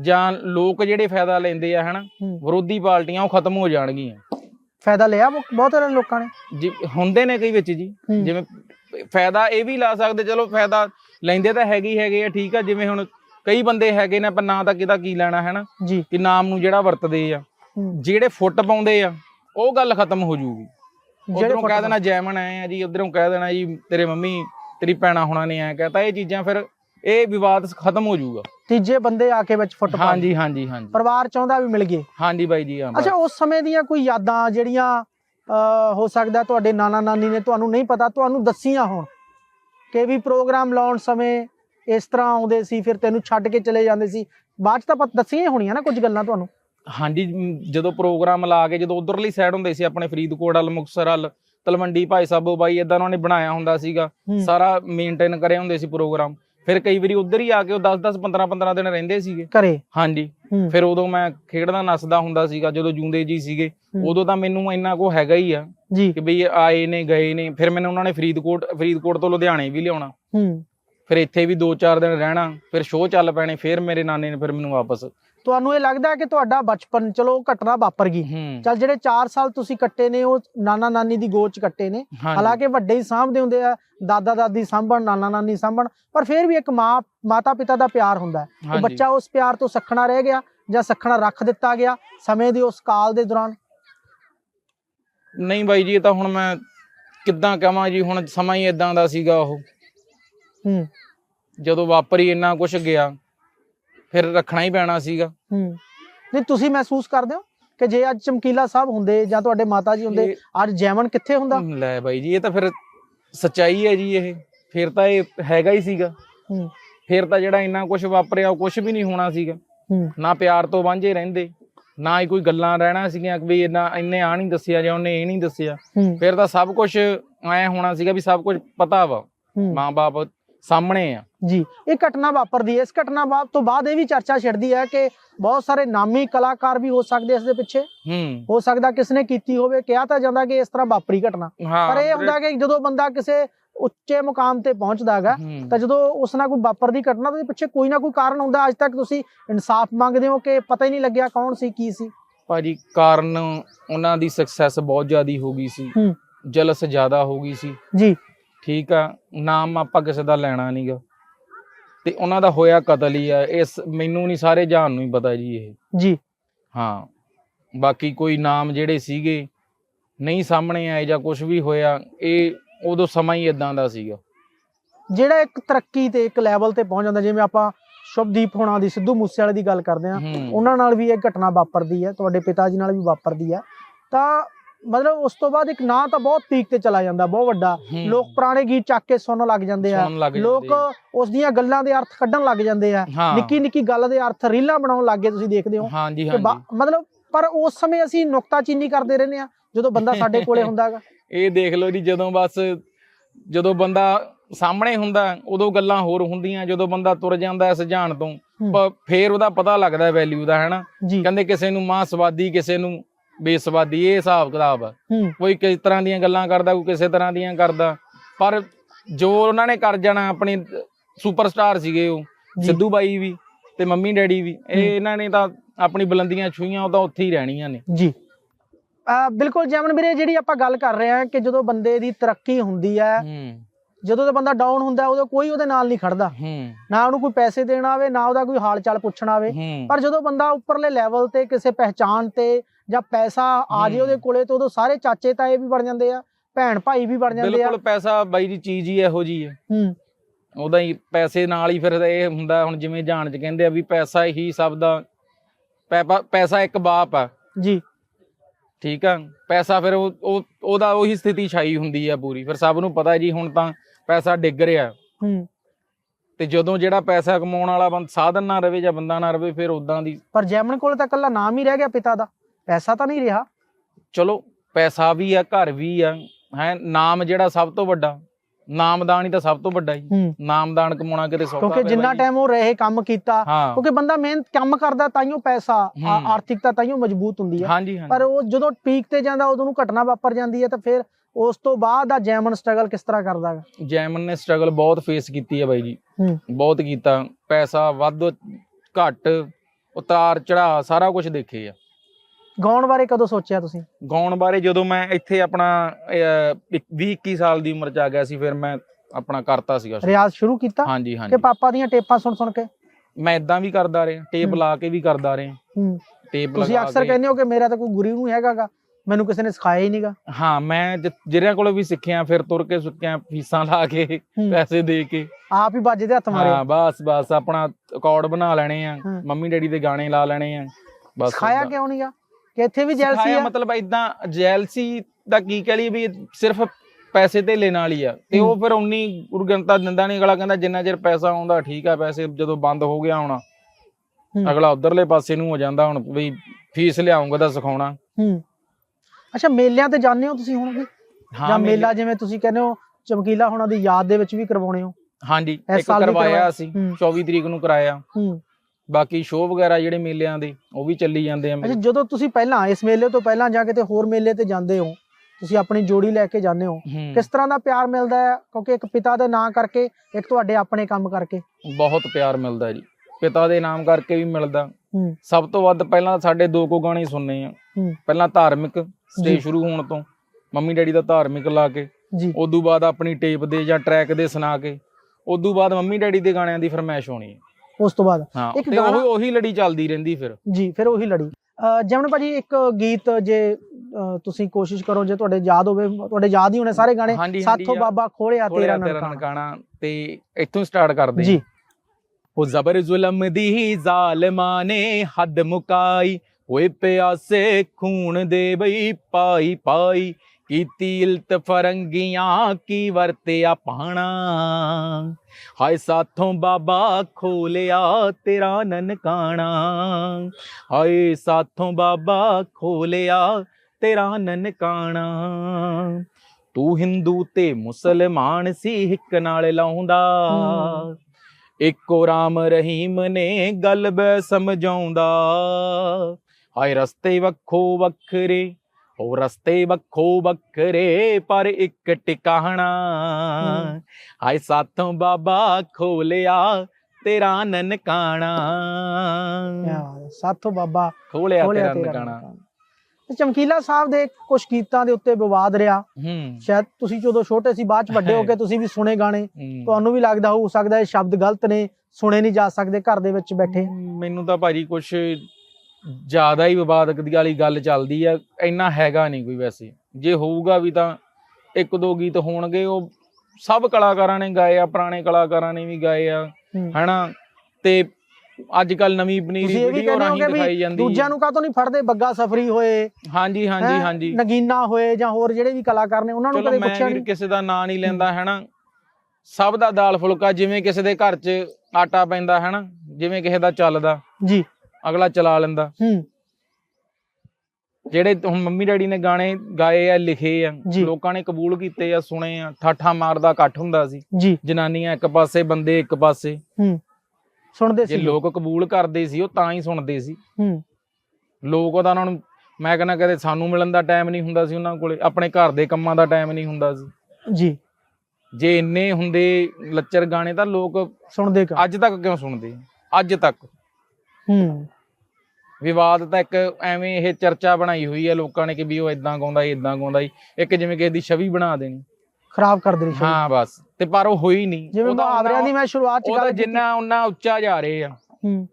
ਜਾਂ ਲੋਕ ਜਿਹੜੇ ਫਾਇਦਾ ਲੈਂਦੇ ਆ ਹਨਾ ਵਿਰੋਧੀ ਪਾਰਟੀਆਂ ਉਹ ਖਤਮ ਹੋ ਜਾਣਗੀਆਂ। ਫਾਇਦਾ ਲਿਆ ਬਹੁ- ਬਹੁਤ ਸਾਰੇ ਲੋਕਾਂ ਨੇ। ਜੀ ਹੁੰਦੇ ਨੇ ਕਈ ਵਿੱਚ ਜੀ। ਜਿਵੇਂ ਫਾਇਦਾ ਇਹ ਵੀ ਲਾ ਸਕਦੇ ਚਲੋ ਫਾਇਦਾ ਲੈਂਦੇ ਤਾਂ ਹੈਗੇ ਹੀ ਹੈਗੇ ਆ ਠੀਕ ਆ ਜਿਵੇਂ ਹੁਣ ਕਈ ਬੰਦੇ ਹੈਗੇ ਨੇ ਪਰ ਨਾਂ ਤਾਂ ਕਿਹਦਾ ਕੀ ਲੈਣਾ ਹੈ ਨਾ ਜੀ। ਕਿ ਨਾਮ ਨੂੰ ਜਿਹੜਾ ਵਰਤਦੇ ਆ। ਜਿਹੜੇ ਫੁੱਟ ਪਾਉਂਦੇ ਆ ਉਹ ਗੱਲ ਖਤਮ ਹੋ ਜੂਗੀ। ਉਧਰੋਂ ਕਹਿ ਦੇਣਾ ਜੈਮਨ ਆਏ ਆ ਜੀ ਉਧਰੋਂ ਕਹਿ ਦੇਣਾ ਜੀ ਤੇਰੇ ਮੰਮੀ ਤੇਰੀ ਭੈਣਾ ਹੋਣਾ ਨੇ ਐ ਕਹਤਾ ਇਹ ਚੀਜ਼ਾਂ ਫਿਰ ਇਹ ਵਿਵਾਦ ਖਤਮ ਹੋ ਜਾਊਗਾ ਤੀਜੇ ਬੰਦੇ ਆ ਕੇ ਵਿੱਚ ਫੁੱਟ ਪਾ ਹਾਂਜੀ ਹਾਂਜੀ ਹਾਂਜੀ। ਪਰਿਵਾਰ ਚਾਹੁੰਦਾ ਵੀ ਮਿਲ ਗਏ। ਹਾਂਜੀ ਬਾਈ ਜੀ। ਅੱਛਾ ਉਸ ਸਮੇਂ ਦੀਆਂ ਕੋਈ ਯਾਦਾਂ ਜਿਹੜੀਆਂ ਹੋ ਸਕਦਾ ਤੁਹਾਡੇ ਨਾਨਾ ਨਾਨੀ ਨੇ ਤੁਹਾਨੂੰ ਨਹੀਂ ਪਤਾ ਤੁਹਾਨੂੰ ਦੱਸੀਆਂ ਹੋਣ। ਕਿ ਵੀ ਪ੍ਰੋਗਰਾਮ ਲਾਉਣ ਸਮੇਂ ਇਸ ਤਰ੍ਹਾਂ ਆਉਂਦੇ ਸੀ ਫਿਰ ਤੈਨੂੰ ਛੱਡ ਕੇ ਚਲੇ ਜਾਂਦੇ ਸੀ। ਬਾਅਦ ਚ ਤਾਂ ਪਤ ਦੱਸੀਆਂ ਹੋਣੀਆਂ ਨਾ ਕੁਝ ਗੱਲਾਂ ਤੁਹਾਨੂੰ। ਹਾਂਜੀ ਜਦੋਂ ਪ੍ਰੋਗਰਾਮ ਲਾ ਕੇ ਜਦੋਂ ਉਧਰਲੀ ਸਾਈਡ ਹੁੰਦੇ ਸੀ ਆਪਣੇ ਫਰੀਦਕੋਟ ਵੱਲ ਮੁਕਤਸਰ ਵੱਲ ਤਲਵੰਡੀ ਭਾਈ ਸਾਬੋ ਬਾਈ ਇਦਾਂ ਉਹਨਾਂ ਨੇ ਬਣਾਇਆ ਹੁੰਦਾ ਸੀਗਾ। ਸਾਰਾ ਮੇਨਟੇਨ ਕਰੇ ਹੁੰਦੇ ਸੀ ਪ੍ਰੋਗਰਾਮ। ਫਿਰ ਕਈ ਵਾਰੀ ਉਧਰ ਹੀ ਆ ਕੇ ਉਹ 10 10 15 15 ਦਿਨ ਰਹਿੰਦੇ ਸੀਗੇ। ਘਰੇ? ਹਾਂਜੀ। ਹੂੰ। ਫਿਰ ਉਦੋਂ ਮੈਂ ਖੇਡਦਾ ਨੱਚਦਾ ਹੁੰਦਾ ਸੀਗਾ ਜਦੋਂ ਜੂੰਦੇ ਜੀ ਸੀਗੇ। ਹੂੰ। ਉਦੋਂ ਤਾਂ ਮੈਨੂੰ ਇੰਨਾ ਕੋ ਹੈਗਾ ਹੀ ਆ ਜੀ। ਕਿ ਬਈ ਆਏ ਨੇ ਗਏ ਨੇ। ਫਿਰ ਮੈਨੂੰ ਉਹਨਾਂ ਨੇ ਫਰੀਦਕੋਟ ਫਰੀਦਕੋਟ ਤੋਂ ਲੁਧਿਆਣੇ ਵੀ ਲਿਆਉਣਾ। ਹੂੰ। ਫਿਰ ਇੱਥੇ ਵੀ 2-4 ਦਿਨ ਰਹਿਣਾ। ਫਿਰ ਸ਼ੋਅ ਚੱਲ ਪੈਣੇ। ਫਿਰ ਮੇਰੇ ਨਾਨੇ ਨੇ ਫਿਰ ਮੈਨੂੰ ਵਾਪਸ ਤੁਹਾਨੂੰ ਇਹ ਲੱਗਦਾ ਕਿ ਤੁਹਾਡਾ ਬਚਪਨ ਚਲੋ ਘਟਨਾ ਵਾਪਰ ਗਈ। ਚਲ ਜਿਹੜੇ 4 ਸਾਲ ਤੁਸੀਂ ਕੱਟੇ ਨੇ ਉਹ ਨਾਨਾ ਨਾਨੀ ਦੀ ਗੋਚ ਕੱਟੇ ਨੇ। ਹਾਲਾਂਕਿ ਵੱਡੇ ਹੀ ਸਾਂਭਦੇ ਹੁੰਦੇ ਆ ਦਾਦਾ ਦਾਦੀ ਸਾਂਭਣ ਨਾਨਾ ਨਾਨੀ ਸਾਂਭਣ ਪਰ ਫਿਰ ਵੀ ਇੱਕ ਮਾਂ ਮਾਤਾ ਪਿਤਾ ਦਾ ਪਿਆਰ ਹੁੰਦਾ ਉਹ। ਬੱਚਾ ਉਸ ਪਿਆਰ ਤੋਂ ਸਖਣਾ ਰਹਿ ਗਿਆ ਜਾਂ ਸਖਣਾ ਰੱਖ ਦਿੱਤਾ ਗਿਆ ਸਮੇਂ ਦੇ ਉਸ ਕਾਲ ਦੇ ਦੌਰਾਨ? ਨਹੀਂ ਬਾਈ ਜੀ ਇਹ ਤਾਂ ਹੁਣ ਮੈਂ ਕਿੱਦਾਂ ਕਹਾਂ ਜੀ ਹੁਣ ਸਮਾਂ ਹੀ ਇਦਾਂ ਦਾ ਸੀਗਾ ਉਹ। ਹੂੰ। ਜਦੋਂ ਵਾਪਰੀ ਇੰਨਾ ਕੁਝ ਗਿਆ ਫਿਰ ਰੱਖਣਾ ਹੀ ਪੈਣਾ ਸੀਗਾ। ਹੂੰ। ਨਹੀਂ ਤੁਸੀਂ ਮਹਿਸੂਸ ਕਰਦੇ ਹੋ ਕਿ ਜੇ ਅੱਜ ਚਮਕੀਲਾ ਸਾਹਿਬ ਹੁੰਦੇ ਜਾਂ ਤੁਹਾਡੇ ਮਾਤਾ ਜੀ ਹੁੰਦੇ ਅੱਜ ਜੈਮਨ ਕਿੱਥੇ ਹੁੰਦਾ? ਲੈ ਬਾਈ ਜੀ ਇਹ ਤਾਂ ਫਿਰ ਸੱਚਾਈ ਹੈ ਜੀ ਇਹ। ਫਿਰ ਤਾਂ ਇਹ ਹੈਗਾ ਹੀ ਸੀਗਾ। ਹੂੰ। ਫਿਰ ਤਾਂ ਜਿਹੜਾ ਇੰਨਾ ਕੁਝ ਵਾਪਰਿਆ ਉਹ ਕੁਝ ਵੀ ਨਹੀਂ ਹੋਣਾ ਸੀਗਾ। ਨਾ ਪਿਆਰ ਤੋਂ ਵਾਂਝੇ ਰਹਿੰਦੇ ਨਾ ਹੀ ਕੋਈ ਗੱਲਾਂ ਰਹਿਣਾ ਸੀਗੀਆਂ ਕਿ ਵੀ ਇੰਨਾ ਇੰਨੇ ਆ ਨਹੀਂ ਦੱਸਿਆ ਜਾਂ ਉਹਨੇ ਇਹ ਨਹੀਂ ਦੱਸਿਆ। ਫਿਰ ਤਾਂ ਸਭ ਕੁਝ ਐ ਹੋਣਾ ਸੀਗਾ ਵੀ ਸਭ ਕੁਝ ਪਤਾ ਵਾ। ਮਾਂ-ਬਾਪ ਸਾਹਮਣੇ ਆ। ਜੀ ਇਹ ਘਟਨਾ ਵਾਪਰਦੀ ਹੈ। ਇਸ ਘਟਨਾ ਵਾ- ਤੋਂ ਬਾਅਦ ਇਹ ਵੀ ਚਰਚਾ ਛਿੜਦੀ ਹੈ ਕਿ ਬਹੁਤ ਸਾਰੇ ਨਾਮੀ ਕਲਾਕਾਰ ਵੀ ਹੋ ਸਕਦੇ ਇਸ ਦੇ ਪਿੱਛੇ। ਹੂੰ। ਹੋ ਸਕਦਾ ਕਿਸ ਨੇ ਕੀਤੀ ਹੋਵੇ। ਕਿਹਾ ਤਾਂ ਜਾਂਦਾ ਕਿ ਇਸ ਤਰ੍ਹਾਂ ਵਾਪਰੀ ਘਟਨਾ। ਪਰ ਇਹ ਹੁੰਦਾ ਕਿ ਜਦੋਂ ਬੰਦਾ ਕਿਸੇ ਉੱਚੇ ਮੁਕਾਮ ਤੇ ਪਹੁੰਚਦਾ ਹੈਗਾ। ਤਾਂ ਜਦੋਂ ਉਸ ਨਾਲ ਕੋਈ ਵਾਪਰਦੀ ਘਟਨਾ ਤਾਂ ਪਿੱਛੇ ਕੋਈ ਨਾ ਕੋਈ ਕਾਰਨ ਹੁੰਦਾ ਅੱਜ ਤੱਕ ਤੁਸੀਂ ਇਨਸਾਫ ਮੰਗਦੇ ਹੋ ਕਿ ਪਤਾ ਹੀ ਨਹੀਂ ਲੱਗਿਆ ਕੌਣ ਸੀ ਕੀ ਸੀ? ਭਾਜੀ ਕਾਰਨ ਉਹਨਾਂ ਦੀ ਸਕਸੈਸ ਬਹੁਤ ਜ਼ਿਆਦੀ ਹੋ ਗਈ ਸੀ। ਜਲਸ ਜ਼ਿਆਦਾ ਹੋ ਗਈ ਸੀ। ਜੀ। ਠੀਕ ਆ ਨਾਮ ਆਪਾਂ ਕਿਸੇ ਦਾ ਲੈਣਾ ਨਹੀਂਗਾ ਤੇ ਉਹਨਾਂ ਦਾ ਹੋਇਆ ਕਤਲ ਹੀ ਆ ਇਸ ਮੈਨੂੰ ਨਹੀਂ ਸਾਰੇ ਜਾਣ ਨੂੰ ਹੀ ਪਤਾ ਜੀ ਇਹ। ਜੀ। ਹਾਂ ਬਾਕੀ ਕੋਈ ਨਾਮ ਜਿਹੜੇ ਸੀਗੇ ਨਹੀਂ ਸਾਹਮਣੇ ਆਏ ਜਾਂ ਕੁਝ ਵੀ ਹੋਇਆ ਇਹ ਉਦੋਂ ਸਮਾਂ ਹੀ ਇਦਾਂ ਦਾ ਸੀਗਾ। ਜਿਹੜਾ ਇੱਕ ਤਰੱਕੀ ਤੇ ਇੱਕ ਲੈਵਲ ਤੇ ਪਹੁੰਚ ਜਾਂਦਾ ਜਿਵੇਂ ਆਪਾਂ ਸ਼ੁਭਦੀਪ ਹੋਣਾ ਦੀ ਸਿੱਧੂ ਮੂਸੇਵਾਲੇ ਦੀ ਗੱਲ ਕਰਦੇ ਹੂੰ। ਉਹਨਾਂ ਨਾਲ ਵੀ ਇਹ ਘਟਨਾ ਵਾਪਰਦੀ ਹੈ ਤੁਹਾਡੇ ਪਿਤਾ ਜੀ ਨਾਲ ਵੀ ਵਾਪਰਦੀ ਹੈ। ਤਾਂ ਮਤਲਬ ਉਸ ਤੋਂ ਬਾਅਦ ਇੱਕ ਨਾਂ ਤਾਂ ਬਹੁਤ ਪੀਕ ਤੇ ਚਲਾ ਜਾਂਦਾ ਬਹੁਤ ਵੱਡਾ। ਲੋਕ ਪੁਰਾਣੇ ਗੀਤ ਚੱਕ ਕੇ ਸੁਣਨ ਲੱਗ ਜਾਂਦੇ ਆ। ਲੋਕ। ਉਸ ਦੀਆਂ ਗੱਲਾਂ ਦੇ ਅਰਥ ਕੱਢਣ ਲੱਗ ਜਾਂਦੇ ਆ। ਨਿੱਕੀ ਨਿੱਕੀ ਗੱਲ ਦੇ ਅਰਥ ਰੀਲਾਂ ਬਣਾਉਣ ਲੱਗ ਗਏ ਤੁਸੀਂ ਦੇਖਦੇ ਹੋ। ਹਾਂਜੀ ਹਾਂਜੀ। ਮਤਲਬ ਪਰ ਉਸ ਸਮੇਂ ਅਸੀਂ ਨੁਕਤਾਚੀਨੀ ਕਰਦੇ ਰਹਿੰਦੇ ਆ ਜਦੋਂ ਬੰਦਾ ਸਾਡੇ ਕੋਲੇ ਹੁੰਦਾ ਹੈਗਾ ਇਹ ਦੇਖ ਲਓ ਜੀ ਜਦੋਂ ਬਸ ਜਦੋਂ ਬੰਦਾ ਸਾਹਮਣੇ ਹੁੰਦਾ ਉਦੋਂ ਗੱਲਾਂ ਹੋਰ ਹੁੰਦੀਆਂ ਜਦੋਂ ਬੰਦਾ ਤੁਰ ਜਾਂਦਾ ਇਸ ਜਾਣ ਤੋਂ ਫੇਰ ਉਹਦਾ ਪਤਾ ਲੱਗਦਾ ਵੈਲਿਊ ਦਾ ਹੈਨਾ? ਕਹਿੰਦੇ ਕਿਸੇ ਨੂੰ ਮਾਂ ਸਵਾਦੀ ਕਿਸੇ ਨੂੰ ਬੇਸਵਾਦੀ ਇਹ ਹਿਸਾਬ ਕਿਤਾਬ ਆ। ਹੂੰ। ਕੋਈ ਕਿਸ ਤਰ੍ਹਾਂ ਦੀਆਂ ਗੱਲਾਂ ਕਰਦਾ ਕੋਈ ਕਿਸੇ ਤਰ੍ਹਾਂ ਦੀਆਂ ਕਰਦਾ। ਪਰ ਜੋ ਉਹਨਾਂ ਨੇ ਕਰ ਜਾਣਾ ਆਪਣੀ ਸੁਪਰਸਟਾਰ ਸੀਗੇ ਉਹ ਜੀ। ਸਿੱਧੂ ਬਾਈ ਵੀ ਤੇ ਮੰਮੀ ਡੈਡੀ ਵੀ ਇਹ ਇਹਨਾਂ ਨੇ ਤਾਂ ਆਪਣੀ ਬੁਲੰਦੀਆਂ ਛੂਈਆਂ ਉਹ ਤਾਂ ਉੱਥੇ ਹੀ ਰਹਿਣੀਆਂ ਨੇ। ਜੀ। ਅਹ ਬਿਲਕੁਲ ਜੈਮਨ ਵੀਰੇ ਜਿਹੜੀ ਆਪਾਂ ਗੱਲ ਕਰ ਰਹੇ ਹਾਂ ਕਿ ਜਦੋਂ ਬੰਦੇ ਦੀ ਤਰੱਕੀ ਹੁੰਦੀ ਹੈ ਹੂੰ। ਜਦੋਂ ਤਾਂ ਬੰਦਾ ਡਾਊਨ ਹੁੰਦਾ ਉਦੋਂ ਕੋਈ ਉਹਦੇ ਨਾਲ ਨਹੀਂ ਖੜਦਾ। ਹੂੰ। ਨਾ ਉਹਨੂੰ ਕੋਈ ਪੈਸੇ ਦੇਣਾ ਆਵੇ ਨਾ ਉਹਦਾ ਕੋਈ ਹਾਲ ਚਾਲ ਪੁੱਛਣਾ ਆਵੇ। ਹੂੰ। ਪਰ ਜਦੋਂ ਬੰਦਾ ਉੱਪਰਲੇ ਲੈਵਲ ਤੇ ਕਿਸੇ ਪਹਿਚਾਨ ਤੇ ਜਾਂ ਪੈਸਾ ਆ ਜੇ। ਉਹਦੇ ਕੋਲੇ ਤੇ ਉਦੋਂ ਸਾਰੇ ਚਾਚੇ ਤਾਏ ਵੀ ਬਣ ਜਾਂਦੇ ਆ ਭੈਣ ਭਾਈ ਵੀ ਬਣ ਜਾਂਦੇ ਆ। ਬਿਲਕੁਲ ਪੈਸਾ ਬਾਈ ਦੀ ਚੀਜ਼ ਹੀ ਇਹੋ ਜੀ ਹੈ ਹੂੰ। ਉਹਦਾ ਹੀ ਪੈਸੇ ਨਾਲ ਹੀ ਫਿਰ ਇਹ ਹੁੰਦਾ ਹੁਣ ਜਿਵੇਂ ਜਾਣ ਚ ਕਹਿੰਦੇ ਆ ਵੀ ਪੈਸਾ ਹੀ ਸਭ ਦਾ ਪੈਸਾ ਇੱਕ ਬਾਪ ਆ। ਜੀ। ਠੀਕ ਆ? ਪੈਸਾ ਫਿਰ ਉਹ ਉਹ- ਉਹਦਾ ਉਹੀ ਸਥਿਤੀ ਛਾਈ ਹੁੰਦੀ ਆ ਪੂਰੀ। ਫਿਰ ਸਭ ਨੂੰ ਪਤਾ ਜੀ ਹੁਣ ਤਾਂ ਪੈਸਾ ਡਿੱਗ ਰਿਹਾ। ਹੂੰ। ਤੇ ਜਦੋਂ ਜਿਹੜਾ ਪੈਸਾ ਕਮਾਉਣ ਵਾਲਾ ਬੰਦ ਸਾਧਨ ਨਾ ਰਵੇ ਜਾਂ ਬੰਦਾ ਨਾ ਰਵੇ ਫਿਰ ਉਦਾਂ ਦੀ ਪਰ ਜੈਮਨ ਕੋਲ ਤਾਂ ਇਕੱਲਾ ਨਾਮ ਹੀ ਰਹਿ ਗਿਆ ਪਿਤਾ ਦਾ। ਪੈਸਾ ਤਾਂ ਨਹੀਂ ਰਿਹਾ। ਚਲੋ ਪੈਸਾ ਵੀ ਆ ਘਰ ਵੀ ਆ ਹੈ ਨਾਮ ਜਿਹੜਾ ਸਭ ਤੋਂ ਵੱਡਾ ਨਾਮਦਾਨ ਹੀ ਤਾਂ ਸਭ ਤੋਂ ਵੱਡਾ ਜੀ ਹੂੰ। ਨਾਮਦਾਨ ਕਮਾਉਣਾ ਕਿਤੇ ਸੌਖਾ ਕਿਉਂਕਿ ਜਿੰਨਾ। ਟਾਈਮ ਉਹ ਰਹੇ ਕੰਮ ਕੀਤਾ ਕਿਉਂਕਿ ਬੰਦਾ ਮਿਹਨਤ ਕੰਮ ਕਰਦਾ ਤਾਈਓ ਪੈਸਾ ਆ-। ਆਰਥਿਕਤਾ ਤਾਈਓ ਮਜ਼ਬੂਤ ਹੁੰਦੀ ਹੈ ਪਰ ਉਹ ਜਦੋਂ ਪੀਕ ਤੇ ਜਾਂਦਾ ਉਦੋਂ ਨੂੰ ਘਟਨਾ ਵਾਪਰ ਜਾਂਦੀ ਹੈ ਤਾਂ ਫਿਰ ਉਸ ਤੋਂ ਬਾਅਦ ਦਾ ਜੈਮਨ ਸਟਰਗਲ ਕਿਸ ਤਰ੍ਹਾਂ ਕਰਦਾ ਹੈ ਜੈਮਨ ਨੇ ਸਟਰਗਲ ਬਹੁਤ ਫੇਸ ਕੀਤੀ ਹੈ ਬਾਈ ਜੀ। ਬਹੁਤ ਕੀਤਾ। ਪੈਸਾ ਵੱਧ ਘੱਟ ਉਤਾਰ ਚੜਾ ਸਾਰਾ ਕੁਝ ਦੇਖੇ ਆ। ਗਾਉਣ ਬਾਰੇ ਕਦੋਂ ਸੋਚਿਆ ਤੁਸੀਂ? ਗਾਉਣ ਬਾਰੇ ਜਦੋਂ ਮੈਂ ਇੱਥੇ ਆਪਣਾ 20 21 ਸਾਲ ਦੀ ਉਮਰ ਚ ਆ ਗਿਆ ਸੀ ਫਿਰ ਮੈਂ ਆਪਣਾ ਕਰਤਾ ਸੀਗਾ। ਰਿਆਜ਼ ਸ਼ੁਰੂ ਕੀਤਾ? ਹਾਂਜੀ ਕਿ ਹਾਂਜੀ ਪਾਪਾ ਦੀਆਂ ਟੇਪਾਂ ਸੁਣ ਸੁਣ ਕੇ? ਮੈਂ ਇਦਾਂ ਵੀ ਕਰਦਾ ਰਿਹਾ ਟੇਪ। ਲਾ ਕੇ ਵੀ ਕਰਦਾ ਰਿਹਾ। ਹੂੰ। ਟੇਪ ਤੁਸੀਂ ਲਗਾ ਅਕਸਰ ਕੇ। ਕਹਿੰਦੇ ਹੋ ਕਿ ਮੇਰਾ ਤਾਂ ਕੋਈ ਗੁਰੂ ਨਹੀਂ ਹੈਗਾਗਾ ਮੈਨੂੰ ਕਿਸੇ ਨੇ ਸਿਖਾਇਆ ਹੀ ਨਹੀਂਗਾ ਹਾਂ ਮੈਂ ਜਿਹੜਿਆਂ ਕੋਲੋਂ ਵੀ ਸਿੱਖਿਆ ਫਿਰ ਤੁਰ ਕੇ ਸੁੱਕਿਆ ਫੀਸਾਂ ਲਾ ਕੇ ਪੈਸੇ ਦੇ ਕੇ। ਆਪ ਹੀ ਬਾਜੇ ਹੱਥ ਮਾਰੇ। ਹਾਂ ਬਸ ਬਸ ਆਪਣਾ ਅਕਾਊਂਟ ਬਣਾ ਲੈਣੇ ਆ। ਮੰਮੀ ਡੈਡੀ ਦੇ ਗਾਣੇ ਲਾ ਲੈਣੇ ਆ। ਬਸ ਸਿਖਾਇਆ। ਕਿਉਂ ਨਹੀਂਗਾ ਕਿ ਇੱਥੇ ਵੀ ਜੈਲਸੀ ਆ? ਮਤਲਬ ਇਦਾਂ ਜੈਲਸੀ ਦਾ ਕੀ ਕਹ ਲਈ ਵੀ ਸਿਰਫ ਪੈਸੇ ਧੇਲੇ ਨਾਲ ਹੀ ਆ ਤੇ ਉਹ ਫਿਰ ਉਨੀ ਗੁਰਗੰਤਾ ਦਿੰਦਾ ਨਹੀਂ ਅਗਲਾ ਕਹਿੰਦਾ ਜਿੰਨਾ ਚਿਰ ਪੈਸਾ ਆਉਂਦਾ ਠੀਕ ਆ ਪੈਸੇ ਜਦੋਂ ਬੰਦ ਹੋ ਗਿਆ ਹੁਣ। ਅਗਲਾ ਉਧਰਲੇ ਪਾਸੇ ਨੂੰ ਹੋ ਜਾਂਦਾ ਹੁਣ ਵੀ ਫੀਸ ਲਿਆਉਂਗਾ ਤਾਂ ਸਿਖਾਉਣਾ। ਹੂੰ। ਅੱਛਾ ਮੇਲਿਆਂ ਤੇ ਜਾਂਦੇ ਹੋ ਤੁਸੀਂ ਹੁਣ ਵੀ? ਜਾਂ ਮੇਲੇ- ਜਿਵੇਂ ਤੁਸੀਂ ਕਹਿੰਦੇ ਹੋ ਚਮਕੀਲਾ ਹੋਣਾ ਦੀ ਯਾਦ ਦੇ ਵਿੱਚ ਵੀ ਕਰਵਾਉਣੇ ਹੋ? ਹਾਂਜੀ ਇੱਕ ਕਰਵਾਇਆ ਕਰਵਾਇਆ। ਸੀ ਹੂੰ। 24 ਤਰੀਕ ਨੂੰ ਕਰਾਇਆ। ਹੂੰ। ਬਾਕੀ ਸ਼ੋਅ ਵਗੈਰਾ ਜਿਹੜੇ ਮੇਲਿਆਂ ਦੇ ਉਹ ਵੀ ਚੱਲੀ ਜਾਂਦੇ ਆ ਅੱਛਾ ਜਦੋਂ ਤੁਸੀਂ ਪਹਿਲਾਂ ਇਸ ਮੇਲੇ ਤੋਂ ਪਹਿਲਾਂ ਜਾਂ ਕਿਤੇ ਹੋਰ ਮੇਲੇ ਤੇ ਜਾਂਦੇ ਹੋ ਤੁਸੀਂ ਆਪਣੀ ਜੋੜੀ ਲੈ ਕੇ ਜਾਂਦੇ ਹੋ। ਕਿਸ ਤਰ੍ਹਾਂ ਦਾ ਪਿਆਰ ਮਿਲਦਾ ਹੈ? ਕਿਉਂਕਿ ਇੱਕ ਪਿਤਾ ਦੇ ਨਾਂ ਕਰਕੇ ਇੱਕ ਤੁਹਾਡੇ ਆਪਣੇ ਕੰਮ ਕਰਕੇ। ਬਹੁਤ ਪਿਆਰ ਮਿਲਦਾ ਜੀ। ਪਿਤਾ ਦੇ ਨਾਮ ਕਰਕੇ ਵੀ ਮਿਲਦਾ। ਸਭ ਤੋਂ ਵੱਧ ਪਹਿਲਾਂ ਸਾਡੇ ਦੋ ਕੋ ਗਾਣੇ ਸੁਣਨੇ ਆ। ਪਹਿਲਾਂ ਧਾਰਮਿਕ। ਸਟੇ ਸ਼ੁਰੂ ਹੋਣ ਤੋਂ ਮੰਮੀ ਡੈਡੀ ਦਾ ਧਾਰਮਿਕ ਲਾ ਕੇ ਉਦੋਂ ਬਾਅਦ ਆਪਣੀ ਟੇਪ ਦੇ ਜਾਂ ਟਰੈਕ ਦੇ ਸੁਣਾ ਕੇ ਉਦੋਂ ਬਾਅਦ ਮੰਮੀ ਡੈਡੀ ਦੇ ਗਾਣਿਆਂ ਦੀ ਫਰਮਾਇਸ਼ ਹੋਣੀ ਹੈ ਉਸ ਤੋਂ ਬਾਅਦ। ਹਾਂ ਇੱਕ ਤੇ ਗਾਣਾ- ਉਹੀ ਉਹੀ ਲੜੀ ਚੱਲਦੀ ਰਹਿੰਦੀ ਫਿਰ। ਜੀ ਫਿਰ ਉਹੀ ਲੜੀ। ਜਮਨ ਭਾਜੀ ਇੱਕ ਗੀਤ ਜੇ ਤੁਸੀਂ ਕੋਸ਼ਿਸ਼ ਕਰੋ ਜੇ ਤੁਹਾਡੇ ਯਾਦ ਹੋਵੇ ਤੁਹਾਡੇ ਯਾਦ ਹੀ ਹੋਣੇ ਸਾਰੇ ਗਾਣੇ। ਸਾਥੋਂ। ਬਾਬਾ ਖੋਲਿਆ ਤੇਰਾ ਨਨਕਾਣਾ। ਤੇ ਇੱਥੋਂ ਸਟਾਰਟ ਕਰਦੇ ਜੀ। ਉਹ ਜ਼ਬਰ ਜ਼ੁਲਮ ਦੀ ਜ਼ਾਲਮਾਂ ਨੇ ਹੱਦ ਮੁਕਾਈ ਹੋਏ ਪਿਆਸੇ ਖੂਨ ਦੇ ਬਈ ਪਾਈ ਪਾਈ ਕੀਤੀ ਇਲਤ ਫਰੰਗੀਆਂ ਕੀ ਵਰਤਿਆ ਪਾਣਾ? ਹਾਏ ਸਾਥੋਂ ਬਾਬਾ ਖੋਲਿਆ ਤੇਰਾ ਨਨਕਾਣਾ। ਹਾਏ ਸਾਥੋਂ ਬਾਬਾ ਖੋਲਿਆ ਤੇਰਾ ਨਨਕਾਣਾ। ਤੂੰ ਹਿੰਦੂ ਤੇ ਮੁਸਲਮਾਨ ਸੀ ਹਿੱਕ ਨਾਲ ਲਾਉਂਦਾ। ਇੱਕੋ ਰਾਮ ਰਹੀਮ ਨੇ ਗੱਲ ਬੈ ਸਮਝਾਉਂਦਾ। ਹਾਏ ਰਸਤੇ ਵੱਖੋ ਵੱਖਰੇ ਉਹ ਰਸਤੇ ਵੱਖੋ ਵੱਖਰੇ ਪਰ ਇੱਕ ਟਿਕਾਣਾ। ਹਾਏ ਸਾਥੋਂ ਬਾਬਾ ਖੋਲਿਆ ਤੇਰਾ ਨਨਕਾਣਾ। ਸਾਥੋਂ ਬਾਬਾ ਖੋਲਿਆ ਤੇਰਾ ਨਨਕਾਣਾ। ਚਮਕੀਲਾ ਸਾਹਿਬ ਦੇ ਕੁਝ ਗੀਤਾਂ ਦੇ ਉੱਤੇ ਵਿਵਾਦ ਰਿਹਾ। ਹੂੰ। ਸ਼ਾਇਦ ਤੁਸੀਂ ਜਦੋਂ ਛੋਟੇ ਸੀ ਬਾਅਦ ਚ ਵੱਡੇ ਹੋ ਕੇ ਤੁਸੀਂ ਵੀ ਸੁਣੇ ਗਾਣੇ। ਤੁਹਾਨੂੰ ਵੀ ਲੱਗਦਾ ਹੋ ਸਕਦਾ ਇਹ ਸ਼ਬਦ ਗਲਤ ਨੇ ਸੁਣੇ ਨਹੀਂ ਜਾ ਸਕਦੇ ਘਰ ਦੇ ਵਿੱਚ ਬੈਠੇ। ਮੈਨੂੰ ਤਾਂ ਭਾਜੀ ਕੁਝ ਜ਼ਿਆਦਾ ਹੀ ਵਿਵਾਦਕ ਦੀ ਵਾਲੀ ਗੱਲ ਚੱਲਦੀ ਆ ਇੰਨਾ ਹੈਗਾ ਨਹੀਂ ਕੋਈ ਵੈਸੇ। ਜੇ ਹੋਊਗਾ ਵੀ ਤਾਂ ਇੱਕ ਦੋ ਗੀਤ ਹੋਣਗੇ ਉਹ ਸਭ ਕਲਾਕਾਰਾਂ ਨੇ ਗਾਏ ਆ ਪੁਰਾਣੇ ਕਲਾਕਾਰਾਂ ਨੇ ਵੀ ਗਾਏ ਆ। ਹਨਾ? ਤੇ ਅੱਜ ਕੱਲ ਨਵੀਂ ਪਨੀਰੀ ਵੀਡੀਓ ਰਾਹੀਂ ਦਿਖਾਈ ਜਾਂਦੀ। ਦੂਜਿਆਂ ਨੂੰ ਕਾਹਤੋਂ ਨਹੀਂ ਫੜਦੇ? ਬੱਗਾ ਸਫਰੀ ਹੋਏ ਹਾਂਜੀ ਹਾਂਜੀ ਹਾਂਜੀ। ਨਗੀਨਾ ਹੋਏ ਜਾਂ ਹੋਰ ਜਿਹੜੇ ਵੀ ਕਲਾਕਾਰ ਨੇ ਉਹਨਾਂ ਨੂੰ ਕਦੇ ਪੁੱਛਿਆ ਨਹੀਂ ਕਿਸੇ ਦਾ ਨਾਂ ਨਹੀਂ ਲੈਂਦਾ ਹੈਨਾ? ਸਭ ਦਾ ਦਾਲ ਫੁਲਕਾ ਜਿਵੇਂ ਕਿਸੇ ਦੇ ਘਰ 'ਚ ਆਟਾ ਪੈਂਦਾ ਹੈਨਾ? ਜਿਵੇਂ ਕਿਸੇ ਦਾ ਚੱਲਦਾ। ਜੀ। ਅਗਲਾ ਚਲਾ ਲੈਂਦਾ। ਹੂੰ। ਜਿਹੜੇ ਹੁਣ ਮੰਮੀ ਡੈਡੀ ਨੇ ਗਾਣੇ ਗਾਏ ਆ ਲਿਖੇ ਆ ਜੀ। ਲੋਕਾਂ ਨੇ ਕਬੂਲ ਕੀਤੇ ਆ ਸੁਣੇ ਆ ਠਾਠਾ ਮਾਰਦਾ ਇਕੱਠ ਹੁੰਦਾ ਸੀ। ਜੀ। ਜਨਾਨੀਆਂ ਇੱਕ ਪਾਸੇ ਬੰਦੇ ਇੱਕ ਪਾਸੇ। ਹੂੰ। ਸੁਣਦੇ ਜੇ ਸੀ। ਲੋਕ ਕਬੂਲ ਕਰਦੇ ਸੀ ਉਹ ਤਾਂ ਹੀ ਸੁਣਦੇ ਸੀ। ਹੂੰ। ਲੋਕ ਉਹਦਾ ਉਹਨਾਂ ਨੂੰ ਮੈਂ ਕਹਿੰਦਾ ਕਦੇ ਸਾਨੂੰ ਮਿਲਣ ਦਾ ਟਾਈਮ ਨਹੀਂ ਹੁੰਦਾ ਸੀ ਉਹਨਾਂ ਕੋਲੇ ਆਪਣੇ ਘਰ ਦੇ ਕੰਮਾਂ ਦਾ ਟਾਈਮ ਨਹੀਂ ਹੁੰਦਾ ਸੀ। ਜੀ। ਜੇ ਇੰਨੇ ਹੁੰਦੇ ਲੱਚਰ ਗਾਣੇ ਤਾਂ ਲੋਕ ਸੁਣਦੇ ਕਾ ਅੱਜ ਤੱਕ ਕਿਉਂ ਸੁਣਦੇ? ਅੱਜ ਤੱਕ। ਹੂੰ। ਵਿਵਾਦ ਤਾਂ ਇੱਕ ਐਵੇਂ ਇਹ ਚਰਚਾ ਬਣਾਈ ਹੋਈ ਹੈ ਲੋਕਾਂ ਨੇ ਕਿ ਵੀ ਉਹ ਇਦਾਂ ਗਾਉਂਦਾ ਇਦਾਂ ਗਾਉਂਦਾ ਈ। ਇੱਕ ਜਿਵੇਂ ਕਿਸੇ ਦੀ ਛਵੀ ਬਣਾ ਦੇਣੀ। ਖਰਾਬ ਕਰ ਦੇਣੀ। ਹਾਂ ਬਸ। ਤੇ ਪਰ ਉਹ ਹੋਈ ਨਹੀਂ। ਜਿਵੇਂ ਮੁਹਾਵਰਿਆਂ ਦੀ ਮੈਂ ਸ਼ੁਰੂਆਤ ਚ ਗੱਲ ਜਿੰਨਾ ਉਹਨਾਂ ਉੱਚਾ ਜਾ ਰਹੇ ਆ। ਹੂੰ।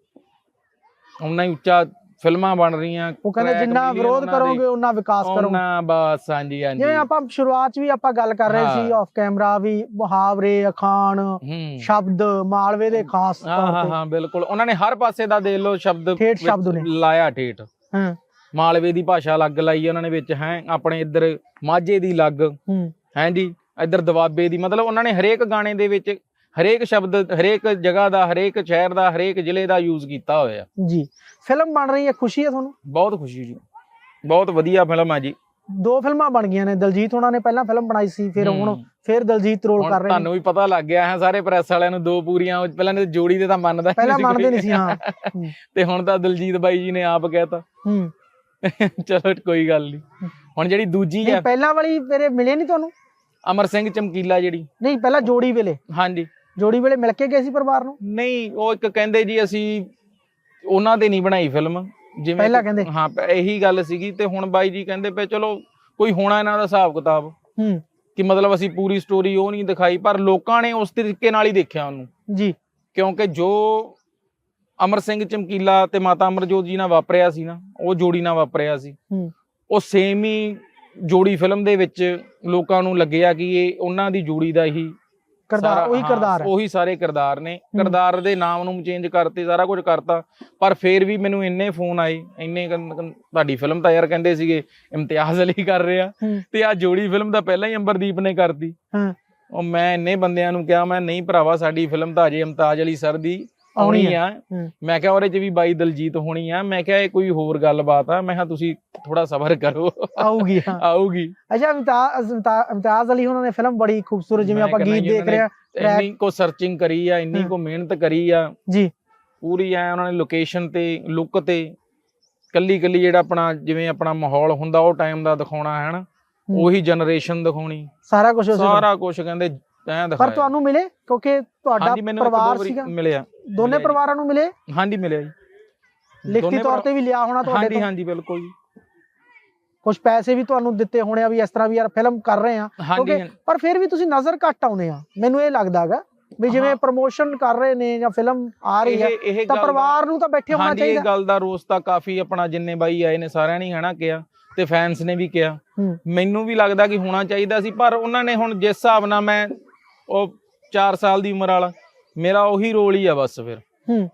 ਉਹਨਾਂ ਹੀ ਉੱਚਾ ਫਿਲਮਾਂ ਬਣ ਰਹੀਆਂ ਉਹ ਕਹਿੰਦੇ ਜਿੰਨਾ ਵਿਰੋਧ ਕਰੋਗੇ ਉਹਨਾਂ ਵਿਕਾਸ ਕਰੋਗੇ। ਉਹਨਾਂ ਬਸ ਹਾਂਜੀ ਹਾਂਜੀ। ਜਿਵੇਂ ਆਪਾਂ ਸ਼ੁਰੂਆਤ ਚ ਵੀ ਆਪਾਂ ਗੱਲ ਕਰ ਰਹੇ ਸੀ ਹਾਂ। ਆਫ ਕੈਮਰਾ ਵੀ ਮੁਹਾਵਰੇ ਅਖਾਣ ਹੂੰ। ਸ਼ਬਦ ਮਾਲਵੇ ਦੇ ਖਾਸ ਹਾਂ ਤੌਰ ਹਾਂ ਤੇ। ਹਾਂ ਬਿਲਕੁਲ। ਉਹਨਾਂ ਨੇ ਹਰ ਪਾਸੇ ਦਾ ਦੇ ਲੋ ਸ਼ਬਦ। ਲਾਇਆ ਠੇਠ। ਹਾਂ। ਮਾਲਵੇ ਦੀ ਭਾਸ਼ਾ ਅਲੱਗ ਲਾਈ ਉਹਨਾਂ ਨੇ ਵਿੱਚ ਹੈ ਆਪਣੇ ਇੱਧਰ ਮਾਝੇ ਦੀ ਅਲੱਗ। ਹੂੰ। ਹੈ ਜੀ ਇੱਧਰ ਦਵਾਬੇ ਦੀ ਮਤਲਬ ਉਹਨਾਂ ਨੇ ਹਰੇਕ ਗਾਣੇ ਦੇ ਵਿੱਚ ਹਰੇਕ ਸ਼ਬਦ ਹਰੇਕ ਜਗ੍ਹਾ ਦਾ ਹਰੇਕ ਸ਼ਹਿਰ ਦਾ ਹਰੇਕ ਜ਼ਿਲ੍ਹੇ ਦਾ ਯੂਜ਼ ਕੀਤਾ ਹੋਇਆ। ਜੀ। ਫਿਲਮ ਬਣ ਰਹੀ ਹੈ ਖੁਸ਼ੀ ਹੈ ਤੁਹਾਨੂੰ? ਬਹੁਤ ਖੁਸ਼ੀ ਜੀ। ਬਹੁਤ ਵਧੀਆ ਫਿਲਮ ਹੈ ਜੀ। ਦੋ ਫਿਲਮਾਂ ਬਣ ਗਈਆਂ ਨੇ ਦਲਜੀਤ ਉਹਨਾਂ ਨੇ ਪਹਿਲਾਂ ਫਿਲਮ ਬਣਾਈ ਸੀ ਫਿਰ ਹੁਣ। ਫਿਰ ਦਲਜੀਤ ਰੋਲ ਕਰ ਰਹੇ ਨੇ। ਤੁਹਾਨੂੰ ਵੀ ਪਤਾ ਲੱਗ ਗਿਆ ਹੈ ਸਾਰੇ ਪ੍ਰੈਸ ਵਾਲਿਆਂ ਨੂੰ ਦੋ ਪੂਰੀਆਂ ਪਹਿਲਾਂ ਤੇ ਜੋੜੀ ਦੇ ਤਾਂ ਮੰਨਦਾ ਪਹਿਲਾਂ ਮੰਨਦੇ। ਨਹੀਂ ਸੀ ਹਾਂ। ਤੇ ਹੁਣ ਤਾਂ ਦਲਜੀਤ ਬਾਈ ਜੀ ਨੇ ਆਪ ਕਹਿਤਾ। ਹੂੰ। ਚਲੋ ਕੋਈ ਗੱਲ ਨਹੀਂ। ਹੁਣ ਜਿਹੜੀ ਦੂਜੀ ਹੈ ਪਹਿਲਾਂ ਵਾਲੀ ਮੇਰੇ ਮਿਲੇ ਨਹੀਂ ਤੁਹਾਨੂੰ? ਅਮਰ ਸਿੰਘ ਚਮਕੀਲਾ ਜਿਹੜੀ। ਨਹੀਂ ਪਹਿਲਾਂ ਜੋੜੀ ਵੇਲੇ। ਹਾਂਜੀ। ਜੋੜੀ ਵੇਲੇ ਮਿਲ ਕੇ ਗਏ ਸੀ ਪਰਿਵਾਰ ਨੂੰ? ਨਹੀਂ ਉਹ ਇੱਕ ਕਹਿੰਦੇ ਜੀ ਅਸੀਂ ਉਹਨਾਂ ਤੇ ਨਹੀਂ ਬਣਾਈ ਫਿਲਮ। ਜਿਵੇਂ ਪਹਿਲਾਂ ਕਹਿੰਦੇ। ਹਾਂ ਇਹੀ ਗੱਲ ਸੀਗੀ ਤੇ ਹੁਣ ਬਾਈ ਜੀ ਕਹਿੰਦੇ ਪਏ ਚਲੋ ਕੋਈ ਹੋਣਾ ਇਹਨਾਂ ਦਾ ਹਿਸਾਬ ਕਿਤਾਬ। ਹੂੰ। ਕਿ ਮਤਲਬ ਅਸੀਂ ਪੂਰੀ ਸਟੋਰੀ ਉਹ ਨਹੀਂ ਦਿਖਾਈ ਪਰ ਲੋਕਾਂ ਨੇ ਉਸ ਤਰੀਕੇ ਨਾਲ ਹੀ ਦੇਖਿਆ ਉਹਨੂੰ। ਜੀ। ਕਿਉਂਕਿ ਜੋ ਅਮਰ ਸਿੰਘ ਚਮਕੀਲਾ ਤੇ ਮਾਤਾ ਅਮਰਜੋਤ ਜੀ ਨਾਲ ਵਾਪਰਿਆ ਸੀ ਨਾ ਉਹ ਜੋੜੀ ਨਾਲ ਵਾਪਰਿਆ ਸੀ। ਹੂੰ। ਉਹ ਸੇਮ ਹੀ ਜੋੜੀ ਫਿਲਮ ਦੇ ਵਿੱਚ ਲੋਕਾਂ ਨੂੰ ਲੱਗਿਆ ਕਿ ਇਹ ਉਹਨਾਂ ਦੀ ਜੋੜੀ ਦਾ ਹੀ ਕਿਰਦਾਰ ਉਹੀ ਕਿਰਦਾਰ ਹੈ। ਉਹੀ ਸਾਰੇ ਕਿਰਦਾਰ ਨੇ। ਕਿਰਦਾਰ ਦੇ ਨਾਮ ਨੂੰ ਚੇਂਜ ਕਰਤੇ ਸਾਰਾ ਕੁਝ ਕਰਤਾ। ਪਰ ਫੇਰ ਵੀ ਮੈਨੂੰ ਇੰਨੇ ਫੋਨ ਆਏ ਇੰਨੇ ਤੁਹਾਡੀ ਫਿਲਮ ਤਾਂ ਯਾਰ ਕਹਿੰਦੇ ਸੀਗੇ ਇਮਤਿਆਜ਼ ਅਲੀ ਕਰ ਰਿਹਾ। ਤੇ ਆ ਜੋੜੀ ਫਿਲਮ ਤਾਂ ਪਹਿਲਾਂ ਹੀ ਅੰਬਰਦੀਪ ਨੇ ਕਰਤੀ। ਹਾਂ। ਉਹ ਮੈਂ ਇੰਨੇ ਬੰਦਿਆਂ ਨੂੰ ਕਿਹਾ ਮੈਂ ਨਹੀਂ ਭਰਾਵਾ ਸਾਡੀ ਫਿਲਮ ਤਾਂ ਅਜੇ ਇਮਤਾਜ਼ ਅਲੀ ਸਰ ਦੀ ਆਉਣੀ ਆ। ਮੈਂ ਕਿਹਾ ਉਹਦੇ ਚ ਵੀ ਬਾਈ ਦਲਜੀਤ ਹੋਣੀ ਆ। ਮੈਂ ਕਿਹਾ ਇਹ ਕੋਈ ਹੋਰ ਗੱਲਬਾਤ ਆ। ਮੈਂ ਕਿਹਾ ਤੁਸੀਂ ਥੋੜਾ ਸਬਰ ਕਰੋ। ਆਊਗੀ ਆਊਗੀ। ਅੱਛਾ ਇਮਤਾਜ਼ ਇਮਤਾ- ਇਮਤਾਜ਼ ਅਲੀ ਉਹਨਾਂ ਨੇ ਫਿਲਮ ਬੜੀ ਖੂਬਸੂਰਤ ਜਿਵੇਂ ਆਪਾਂ ਗੀਤ ਦੇਖ ਰਹੇ ਆ ਇੰਨੀ ਕੋ ਸਰਚਿੰਗ ਕਰੀ ਆ ਇੰਨੀ। ਕੋ ਮਿਹਨਤ ਕਰੀ ਆ। ਜੀ। ਪੂਰੀ ਐ ਉਹਨਾਂ ਨੇ ਲੋਕੇਸ਼ਨ ਤੇ ਲੁੱਕ ਤੇ ਕੱਲੀ ਕੱਲੀ ਜਿਹੜਾ ਆਪਣਾ ਜਿਵੇਂ ਆਪਣਾ ਮਾਹੌਲ ਹੁੰਦਾ ਉਹ ਟਾਈਮ ਦਾ ਦਿਖਾਉਣਾ ਹੈ ਨਾ। ਉਹੀ ਜਨਰੇਸ਼ਨ ਦਿਖਾਉਣੀ। ਸਾਰਾ ਕੁਝ ਸਾਰਾ ਕੁਝ ਕਹਿੰਦੇ ਪਰ ਦਿਖਾਇਆ। ਤੁਹਾਨੂੰ ਮਿਲੇ? ਕਿਉਂਕਿ ਤੁਹਾਡਾ ਹਾਂਜੀ ਮੈਨੂੰ ਇੱਕ ਦੋ ਪਰਿਵਾਰ ਵਾਰੀ ਸੀਗਾ। ਮਿਲਿਆ। ਦੋਨੇ ਮਿਲਿਆ। ਪਰਿਵਾਰਾਂ ਨੂੰ ਮਿਲੇ? ਹਾਂਜੀ ਮਿਲਿਆ ਜੀ। ਲਿਖਤੀ ਦੋਨੇ ਤੌਰ ਤੇ ਵੀ ਲਿਆ ਹੋਣਾ ਤੁਹਾਡੇ ਹਾਂਜੀ ਤੋਂ? ਹਾਂਜੀ ਬਿਲਕੁਲ ਜੀ। ਕੁਝ ਪੈਸੇ ਵੀ ਤੁਹਾਨੂੰ ਦਿੱਤੇ ਹੋਣੇ ਆ ਵੀ ਇਸ ਤਰ੍ਹਾਂ ਵੀ ਯਾਰ ਫਿਲਮ ਕਰ ਰਹੇ ਆ। ਹਾਂਜੀ ਕਿਉਂਕਿ ਪਰ ਫਿਰ ਵੀ ਤੁਸੀਂ ਨਜ਼ਰ ਘੱਟ ਆਉਂਦੇ ਆ। ਮੈਨੂੰ ਇਹ ਲੱਗਦਾਗਾ ਵੀ ਜਿਵੇਂ ਹਾਂ। ਪ੍ਰੋਮੋਸ਼ਨ ਕਰ ਰਹੇ ਨੇ ਜਾਂ ਫਿਲਮ ਆ ਰਹੀ ਹੈ ਇਹ ਤਾਂ ਗੱਲ ਦਾ- ਪਰਿਵਾਰ ਨੂੰ ਤਾਂ ਬੈਠੇ ਹੋਣਾ ਹਾਂਜੀ ਇਹ ਚਾਹੀਦਾ। ਗੱਲ ਦਾ ਰੋਸ ਤਾਂ ਕਾਫੀ ਆਪਣਾ ਜਿੰਨੇ ਬਾਈ ਆਏ ਨੇ ਸਾਰਿਆਂ ਨੇ ਹਨਾ ਕਿਹਾ ਤੇ ਫੈਨਸ ਨੇ ਵੀ ਕਿਹਾ। ਹੂੰ। ਮੈਨੂੰ ਵੀ ਲੱਗਦਾ ਕਿ ਹੋਣਾ ਚਾਹੀਦਾ ਸੀ ਪਰ ਉਹਨਾਂ ਨੇ ਹੁਣ ਜਿਸ ਹਿਸਾਬ ਨਾਲ ਮੈਂ ਉਹ 4 ਸਾਲ ਦੀ ਉਮਰ ਵਾਲਾ। ਮੇਰਾ ਉਹੀ ਰੋਲ ਹੀ ਆ ਬਸ ਫਿਰ। ਹੂੰ।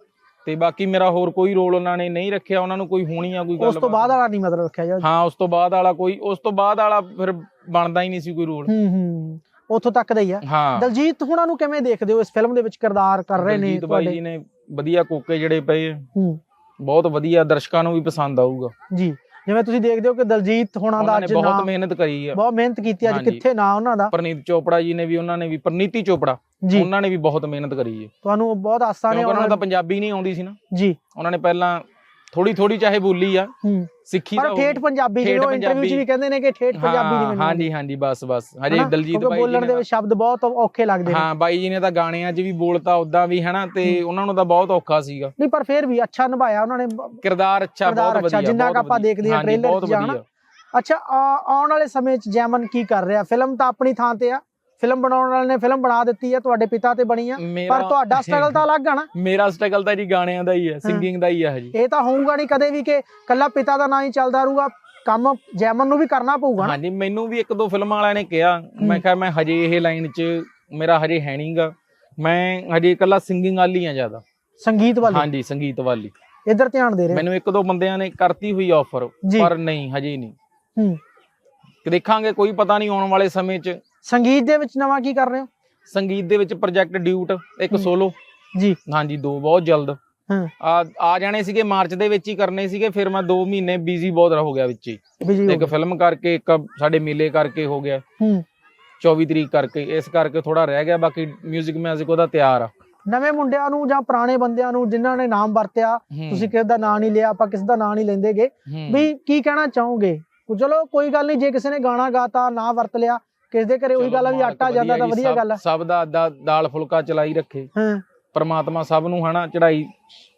ਤੇ ਬਾਕੀ ਮੇਰਾ ਹੋਰ ਕੋਈ ਰੋਲ ਉਹਨਾਂ ਨੇ ਨਹੀਂ ਰੱਖਿਆ। ਉਹਨਾਂ ਨੂੰ ਕੋਈ ਹੋਣੀ ਆ ਕੋਈ ਗੱਲ ਉਸ ਤੋਂ ਬਾਅਦ ਵਾਲਾ ਨਹੀਂ ਮਤਲਬ ਰੱਖਿਆ ਜਾ ਹਾਂ ਉਸ ਤੋਂ ਬਾਅਦ ਵਾਲਾ ਕੋਈ ਉਸ ਤੋਂ ਬਾਅਦ ਵਾਲਾ ਫਿਰ ਬਣਦਾ ਹੀ ਨਹੀਂ ਸੀ ਕੋਈ ਰੋਲ। ਹੂੰ ਹੂੰ। ਉੱਥੋਂ ਤੱਕ ਦਾ ਹੀ ਆ। ਹਾਂ। ਦਲਜੀਤ ਹੁਣਾਂ ਨੂੰ ਕਿਵੇਂ ਦੇਖਦੇ ਹੋ? ਇਸ ਫਿਲਮ ਦੇ ਵਿੱਚ ਕਿਰਦਾਰ ਕਰ ਰਹੇ ਨੇ ਦਲਜੀਤ ਬਾਈ ਤੁਹਾਡੇ ਜੀ ਨੇ ਵਧੀਆ ਕੋਕੇ ਜਿਹੜੇ ਪਏ ਹੂੰ। ਬਹੁਤ ਵਧੀਆ ਦਰਸ਼ਕਾਂ ਨੂੰ ਵੀ ਪਸੰਦ ਆਊਗਾ। ਜੀ। ਜਿਵੇਂ ਤੁਸੀਂ ਦੇਖਦੇ ਹੋ ਕਿ ਦਲਜੀਤ ਹੁਣਾਂ ਦਾ ਅੱਜ ਬਹੁਤ ਮਿਹਨਤ ਕਰੀ ਆ। ਬਹੁਤ ਮਿਹਨਤ ਕੀਤੀ ਅੱਜ। ਕਿੱਥੇ ਨਾ ਉਹਨਾਂ ਦਾ? ਪ੍ਰਨੀਤ ਚੋਪੜਾ ਜੀ ਨੇ ਵੀ ਉਹਨਾਂ ਨੇ ਵੀ ਪ੍ਰਨੀਤੀ ਚੋਪੜਾ। ਉਹਨਾਂ ਨੇ ਵੀ ਬਹੁਤ ਮਿਹਨਤ ਕਰੀ ਹੈ ਤੁਹਾਨੂੰ ਬਹੁਤ ਆਸਾਂ ਨੇ ਉਹਨਾਂ ਤਾਂ ਪੰਜਾਬੀ ਨਹੀਂ ਆਉਂਦੀ ਸੀ ਨਾ। ਜੀ। ਉਹਨਾਂ ਨੇ ਪਹਿਲਾਂ ਥੋੜੀ ਥੋੜੀ ਚਾਹੇ ਬੋਲੀ ਆ ਹੂੰ। ਸਿੱਖੀ ਪਰ ਠੇਠ ਪੰਜਾਬੀ ਠੇਠ ਜਿਹੜੇ ਇੰਟਰਵਿਊ 'ਚ। ਵੀ ਕਹਿੰਦੇ ਨੇ ਕਿ ਠੇਠ ਪੰਜਾਬੀ ਨਹੀਂ ਮੈਨੂੰ ਹਾਂਜੀ ਹਾਂਜੀ ਬਸ ਬਸ। ਹਜੇ? ਦਲਜੀਤ ਬਾਈ ਬੋਲਣ ਦੇ ਵਿੱਚ ਸ਼ਬਦ ਬਹੁਤ ਔਖੇ ਲੱਗਦੇ ਨੇ। ਹਾਂ ਬਾਈ ਜੀ ਨੇ ਤਾਂ ਗਾਣਿਆਂ 'ਚ ਵੀ ਬੋਲਤਾ ਉਦਾਂ ਵੀ ਹਨਾ? ਤੇ ਉਹਨਾਂ ਨੂੰ ਤਾਂ ਬਹੁਤ ਔਖਾ ਸੀਗਾ। ਨਹੀਂ ਪਰ ਫਿਰ ਵੀ ਅੱਛਾ ਨਿਭਾਇਆ ਉਹਨਾਂ ਨੇ। ਕਿਰਦਾਰ ਅੱਛਾ ਬਹੁਤ ਅੱਛਾ, ਵਧੀਆ ਜਿੰਨਾ ਕੁ ਆਪਾਂ। ਦੇਖਦੇ ਹਾਂ trailer 'ਚ ਬਹੁਤ ਜਾਂ ਵਧੀਆ। ਅੱਛਾ ਆਉਣ ਵਾਲੇ ਸਮੇਂ 'ਚ ਜੈਮਨ ਕੀ ਕਰ ਰਿਹਾ? ਫਿਲਮ ਤਾਂ ਆਪਣੀ ਥਾਂ ਤੇ ਆ। ਫਿਲਮ ਬਣਾਉਣ ਵਾਲੇ ਨੇ ਫਿਲਮ ਬਣਾ ਦਿੱਤੀ ਹੈ ਤੁਹਾਡੇ ਪਿਤਾ ਤੇ ਬਣੀ ਆ ਪਰ ਤੁਹਾਡਾ ਸਟਰਗਲ ਤਾਂ ਅਲੱਗ ਆ ਨਾ। ਮੇਰਾ ਸਟਰਗਲ ਤਾਂ ਜੀ ਗਾਣਿਆਂ ਦਾ ਹੀ ਹੈ। ਸਿੰਗਿੰਗ ਦਾ ਹੀ ਹੈ ਜੀ ਇਹ ਤਾਂ ਹੋਊਗਾ ਨਹੀਂ ਕਦੇ ਵੀ ਕਿ ਕੱਲਾ ਪਿਤਾ ਦਾ ਨਾਂ ਹੀ ਚੱਲਦਾ ਰਹੂਗਾ ਕੰਮ ਜੈਮਨ ਨੂੰ ਵੀ ਕਰਨਾ ਪਊਗਾ ਹਾਂਜੀ ਮੈਨੂੰ ਵੀ ਇੱਕ ਦੋ ਫਿਲਮਾਂ ਵਾਲਿਆਂ ਨੇ ਕਿਹਾ ਮੈਂ ਕਿਹਾ ਮੈਂ ਹਜੇ ਇਹ ਲਾਈਨ 'ਚ ਮੇਰਾ ਹਜੇ ਹੈ ਨਹੀਂਗਾ ਮੈਂ ਹਜੇ ਇਕੱਲਾ ਸਿੰਗਿੰਗ ਵਾਲੀ ਆ ਜ਼ਿਆਦਾ। ਸੰਗੀਤ ਵਾਲੀ? ਹਾਂਜੀ ਸੰਗੀਤ ਵਾਲੀ। ਇੱਧਰ ਧਿਆਨ ਦੇ ਰਹੇ। ਮੈਨੂੰ ਇੱਕ ਦੋ ਬੰਦਿਆਂ ਨੇ ਕਰਤੀ ਹੋਈ ਆਫਰ। ਪਰ ਨਹੀਂ ਹਜੇ ਨਹੀਂ। ਹੂੰ। ਦੇਖਾਂਗੇ ਕੋਈ ਪਤਾ ਨਹੀਂ ਆਉਣ ਵਾਲੇ ਸਮੇਂ 'ਚ ਸੰਗੀਤ ਦੇ ਵਿੱਚ ਨਵਾਂ ਕੀ ਕਰ ਰਹੇ ਹੋ? ਸੰਗੀਤ ਦੇ ਵਿੱਚ ਪ੍ਰੋਜੈਕਟ ਡਿਊਟ ਇੱਕ। ਸੋਲੋ ਜੀ। ਹਾਂਜੀ ਦੋ ਬਹੁਤ ਜਲਦ। ਹਾਂ। ਆ ਆ ਜਾਣੇ ਸੀਗੇ ਮਾਰਚ ਦੇ ਵਿੱਚ ਹੀ ਕਰਨੇ ਸੀਗੇ ਫਿਰ ਮੈਂ 2 ਮਹੀਨੇ ਬਿਜ਼ੀ ਬਹੁਤ ਹੋ ਗਿਆ ਵਿੱਚ ਹੀ। ਇੱਕ ਫਿਲਮ ਕਰਕੇ ਇੱਕ ਸਾਡੇ ਮੇਲੇ ਕਰਕੇ ਹੋ ਗਿਆ। ਹੂੰ। 24 ਤਰੀਕ ਕਰਕੇ ਇਸ ਕਰਕੇ ਥੋੜਾ ਰਹਿ ਗਿਆ ਬਾਕੀ 뮤직 ਮੈਜਿਕ ਉਹਦਾ ਤਿਆਰ ਆ। ਨਵੇਂ ਮੁੰਡਿਆਂ ਨੂੰ ਜਾਂ ਪੁਰਾਣੇ ਬੰਦਿਆਂ ਨੂੰ ਜਿਨ੍ਹਾਂ ਨੇ ਨਾਮ ਵਰਤਿਆ ਤੁਸੀਂ ਕਿਸੇ ਦਾ ਨਾਂ ਨਹੀਂ ਲਿਆ ਆਪਾਂ ਕਿਸੇ ਦਾ ਨਾਂ ਨਹੀਂ ਲੈਂਦੇਗੇ। ਵੀ ਕੀ ਕਹਿਣਾ ਚਾਹੋਗੇ? ਚਲੋ ਕੋਈ ਗੱਲ ਨਹੀਂ ਜੇ ਕਿਸੇ ਨੇ ਗਾਣਾ ਗਾਤਾ ਨਾਂ ਵਰਤ ਲਿਆ ਕਿਸੇ ਦੇ ਘਰੇ ਉਹੀ ਗੱਲ ਆ ਵੀ ਆਟਾ ਜਾਂਦਾ ਤਾਂ ਵਧੀਆ ਗੱਲ ਆ। ਸਭ ਦਾ ਦਾਲ ਫੁਲਕਾ ਚਲਾਈ ਰੱਖੇ। ਹਾਂ। ਪਰਮਾਤਮਾ ਸਭ ਨੂੰ ਹਨਾ ਚੜਾਈ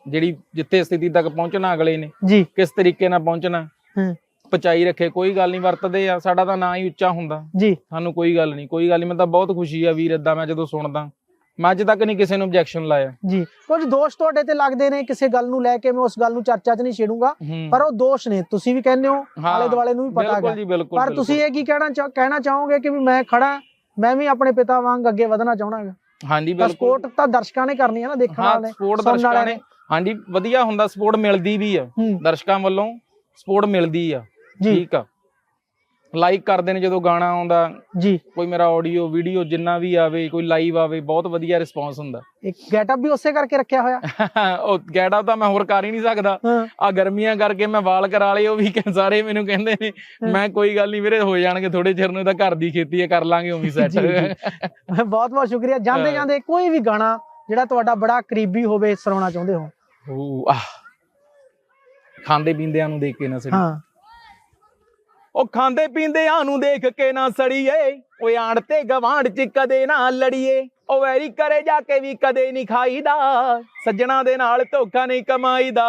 ਜਿਹੜੀ ਜਿੱਥੇ ਸਥਿਤੀ ਤੱਕ ਪਹੁੰਚਣਾ ਅਗਲੇ ਨੇ। ਜੀ। ਕਿਸ ਤਰੀਕੇ ਨਾਲ ਪਹੁੰਚਣਾ। ਹਾਂ। ਪਚਾਈ ਰੱਖੇ ਕੋਈ ਗੱਲ ਨਹੀਂ ਵਰਤਦੇ ਆ ਸਾਡਾ ਤਾਂ ਨਾਂ ਹੀ ਉੱਚਾ ਹੁੰਦਾ। ਜੀ। ਸਾਨੂੰ ਕੋਈ ਗੱਲ ਨਹੀਂ ਕੋਈ ਗੱਲ ਨਹੀਂ ਮੈਨੂੰ ਤਾਂ ਬਹੁਤ ਖੁਸ਼ੀ ਆ ਵੀਰ ਏਦਾਂ ਮੈਂ ਜਦੋਂ ਸੁਣਦਾ। ਮੈਂ ਅੱਜ ਤੱਕ ਨਹੀਂ ਕਿਸੇ ਨੂੰ ਆਬਜੈਕਸ਼ਨ ਲਾਇਆ। ਜੀ ਕੁਝ ਦੋਸ਼ ਤੁਹਾਡੇ ਤੇ ਲੱਗਦੇ ਨੇ ਕਿਸੇ ਗੱਲ ਨੂੰ ਲੈ ਕੇ ਮੈਂ ਉਸ ਗੱਲ ਨੂੰ ਚਰਚਾ 'ਚ ਨਹੀਂ ਛੇੜੂੰਗਾ। ਪਰ ਉਹ ਦੋਸ਼ ਨੇ ਤੁਸੀਂ ਵੀ ਕਹਿੰਦੇ ਹੋ ਆਲੇ ਦੁਆਲੇ ਨੂੰ ਵੀ ਪਤਾ ਬਿਲਕੁਲ ਹੈ ਜੀ ਬਿਲਕੁਲ ਪਰ ਤੁਸੀਂ ਇਹ ਕੀ ਕਹਿਣਾ ਕਹਿਣਾ ਚਾਹੋਗੇ ਕਿ ਵੀ ਮੈਂ ਖੜਾ ਮੈਂ ਵੀ ਆਪਣੇ ਪਿਤਾ ਵਾਂਗ ਅੱਗੇ ਵਧਣਾ ਚਾਹਣਾ ਹੈਗਾ? ਹਾਂਜੀ ਬਿਲਕੁਲ। ਸਪੋਰਟ ਤਾਂ ਦਰਸ਼ਕਾਂ ਨੇ ਕਰਨੀ ਹੈ ਨਾ ਦੇਖਣ ਵਾਲੇ ਸਪੋਰਟ ਦਰਸ਼ਕਾਂ ਨੇ। ਹਾਂਜੀ ਵਧੀਆ ਹੁੰਦਾ ਸਪੋਰਟ ਮਿਲਦੀ ਵੀ ਆ। ਦਰਸ਼ਕਾਂ ਵੱਲੋਂ ਸਪੋਰਟ ਮਿਲਦੀ ਆ। ਠੀਕ ਆ। ਲਾਈਕ ਕਰਦੇ ਨੇ ਜਦੋਂ ਗਾਣਾ ਆਉਂਦਾ। ਜੀ। ਕੋਈ ਮੇਰਾ ਆਡੀਓ ਵੀਡੀਓ ਜਿੰਨਾ ਵੀ ਆਵੇ ਕੋਈ ਲਾਈਵ ਆਵੇ ਬਹੁਤ ਵਧੀਆ ਰਿਸਪੌਂਸ ਹੁੰਦਾ। ਇੱਕ ਗੈਟਅਪ ਵੀ ਉਸੇ ਕਰਕੇ ਰੱਖਿਆ ਹੋਇਆ। ਉਹ ਗੈੜਾ ਤਾਂ ਮੈਂ ਹੋਰ ਕਰ ਹੀ ਨਹੀਂ ਸਕਦਾ। ਆ ਗਰਮੀਆਂ ਕਰਕੇ ਮੈਂ ਵਾਲ ਕਰਾ ਲਏ ਉਹ ਵੀ ਸਾਰੇ ਮੈਨੂੰ ਕਹਿੰਦੇ ਨੇ ਮੈਂ ਕੋਈ ਗੱਲ ਨਹੀਂ ਵੀਰੇ ਹੋ ਜਾਣਗੇ ਥੋੜੇ ਚਿਰ ਨੂੰ ਤਾਂ ਘਰ ਦੀ ਖੇਤੀ ਹੈ ਕਰ ਲਾਂਗੇ ਉਵੇਂ ਸੈੱਟ ਜੀ, ਜੀ। ਬਹੁਤ ਬਹੁਤ ਸ਼ੁਕਰੀਆ। ਜਾਂਦੇ। ਜਾਂਦੇ ਕੋਈ ਵੀ ਗਾਣਾ ਜਿਹੜਾ ਤੁਹਾਡਾ ਬੜਾ ਕਰੀਬੀ ਹੋਵੇ ਸੁਣਾਉਣਾ ਚਾਹੁੰਦੇ ਹੋ? ਉਹ ਆਹ। ਖਾਂਦੇ ਪੀਂਦਿਆਂ ਨੂੰ ਦੇਖ ਕੇ ਨਾ ਸੜੀ ਹਾਂ। ਉਹ ਖਾਂਦੇ ਪੀਂਦੇ ਨੂੰ ਦੇਖ ਕੇ ਨਾ ਸੜੀਏ। ਓਏ ਆਣ ਤੇ ਗਵਾਂਢ ਚ ਕਦੇ ਨਾ ਲੜੀਏ। ਉਹ ਵੈਰੀ ਕਰੇ ਜਾ ਕੇ ਵੀ ਕਦੇ ਨਹੀਂ ਖਾਈਦਾ। ਸੱਜਣਾ ਦੇ ਨਾਲ ਧੋਖਾ ਨਹੀਂ ਕਮਾਈਦਾ।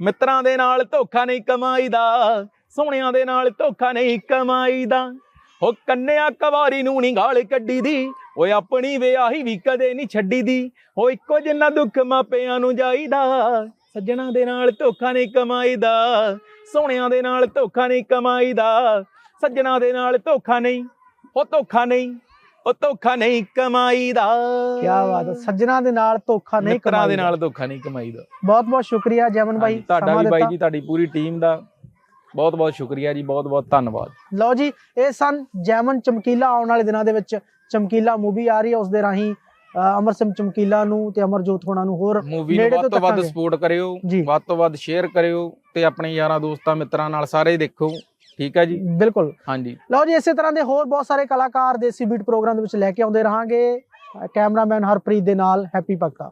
ਮਿੱਤਰਾਂ ਦੇ ਨਾਲ ਧੋਖਾ ਨਹੀਂ ਕਮਾਈਦਾ। ਸੋਹਣਿਆਂ ਦੇ ਨਾਲ ਧੋਖਾ ਨਹੀਂ ਕਮਾਈਦਾ। ਉਹ ਕੰਨਿਆ ਕਵਾਰੀ ਨੂੰ ਨੀ ਗਾਲ ਕੱਢੀ ਦੀ ਓਏ ਆਪਣੀ ਵਿਆਹੀ ਵੀ ਕਦੇ ਨਹੀਂ ਛੱਡੀ ਦੀ ਓ ਇੱਕੋ ਜਿੰਨਾ ਦੁੱਖ ਮਾਪਿਆਂ ਨੂੰ ਜਾਈਦਾ। ਸੱਜਣਾ ਦੇ ਨਾਲ ਧੋਖਾ ਨਹੀਂ ਕਮਾਈਦਾ ਸੋਹਣਿਆਂ ਦੇ ਨਾਲ ਧੋਖਾ ਨਹੀਂ ਕਮਾਈਦਾ ਸੱਜਣਾ ਦੇ ਨਾਲ ਧੋਖਾ ਨਹੀਂ ਉਹ ਧੋਖਾ ਨਹੀਂ ਉਹ ਧੋਖਾ ਨਹੀਂ ਕਮਾਈਦਾ ਕੀ ਬਾਤ ਹੈ ਸੱਜਣਾ ਦੇ ਨਾਲ ਧੋਖਾ ਨਹੀਂ ਮਿੱਤਰਾਂ ਦੇ ਕਮਾਈਦਾ। ਨਾਲ ਧੋਖਾ ਨਹੀਂ ਕਮਾਈਦਾ ਬਹੁਤ ਬਹੁਤ ਸ਼ੁਕਰੀਆ ਜਮਨ ਭਾਈ ਤੁਹਾਡਾ ਵੀ ਬਾਈ। ਜੀ ਤੁਹਾਡੀ ਪੂਰੀ ਟੀਮ ਦਾ ਬਹੁਤ ਬਹੁਤ ਸ਼ੁਕਰੀਆ ਜੀ ਬਹੁਤ ਬਹੁਤ ਧੰਨਵਾਦ ਲਓ ਜੀ ਇਹ ਸਨ ਜੈਮਨ ਚਮਕੀਲਾ ਆਉਣ ਵਾਲੇ ਦਿਨਾਂ ਦੇ ਵਿੱਚ ਚਮਕੀਲਾ ਮੂਵੀ ਆ ਰਹੀ ਹੈ ਉਸ ਦੇ ਰਾਹੀਂ ਅਮਰ ਸਿੰਘ ਚਮਕੀਲਾ ਨੂੰ ਤੇ ਅਮਰਜੋਤ ਹੋਣਾ ਨੂੰ ਹੋਰ ਮੂਵੀ ਨੂੰ ਵੱਧ ਤੋਂ ਵੱਧ। ਸਪੋਰਟ ਕਰਿਓ। ਵੱਧ ਤੋਂ ਵੱਧ ਸ਼ੇਅਰ ਕਰਿਓ ਤੇ ਆਪਣੇ ਯਾਰਾਂ ਦੋਸਤਾਂ ਮਿੱਤਰਾਂ ਨਾਲ ਸਾਰੇ ਦੇਖੋ। ਠੀਕ ਹੈ ਜੀ? ਬਿਲਕੁਲ। ਹਾਂਜੀ। ਲਓ ਜੀ ਇਸੇ ਤਰ੍ਹਾਂ ਦੇ ਹੋਰ ਬਹੁਤ ਸਾਰੇ ਕਲਾਕਾਰ ਦੇਸੀ ਬੀਟ ਪ੍ਰੋਗਰਾਮ ਦੇ ਵਿੱਚ ਲੈ ਕੇ ਆਉਂਦੇ ਰਹਾਂਗੇ। ਕੈਮਰਾਮੈਨ ਹਰਪ੍ਰੀਤ ਦੇ ਨਾਲ ਹੈਪੀ ਭਗਤਾ।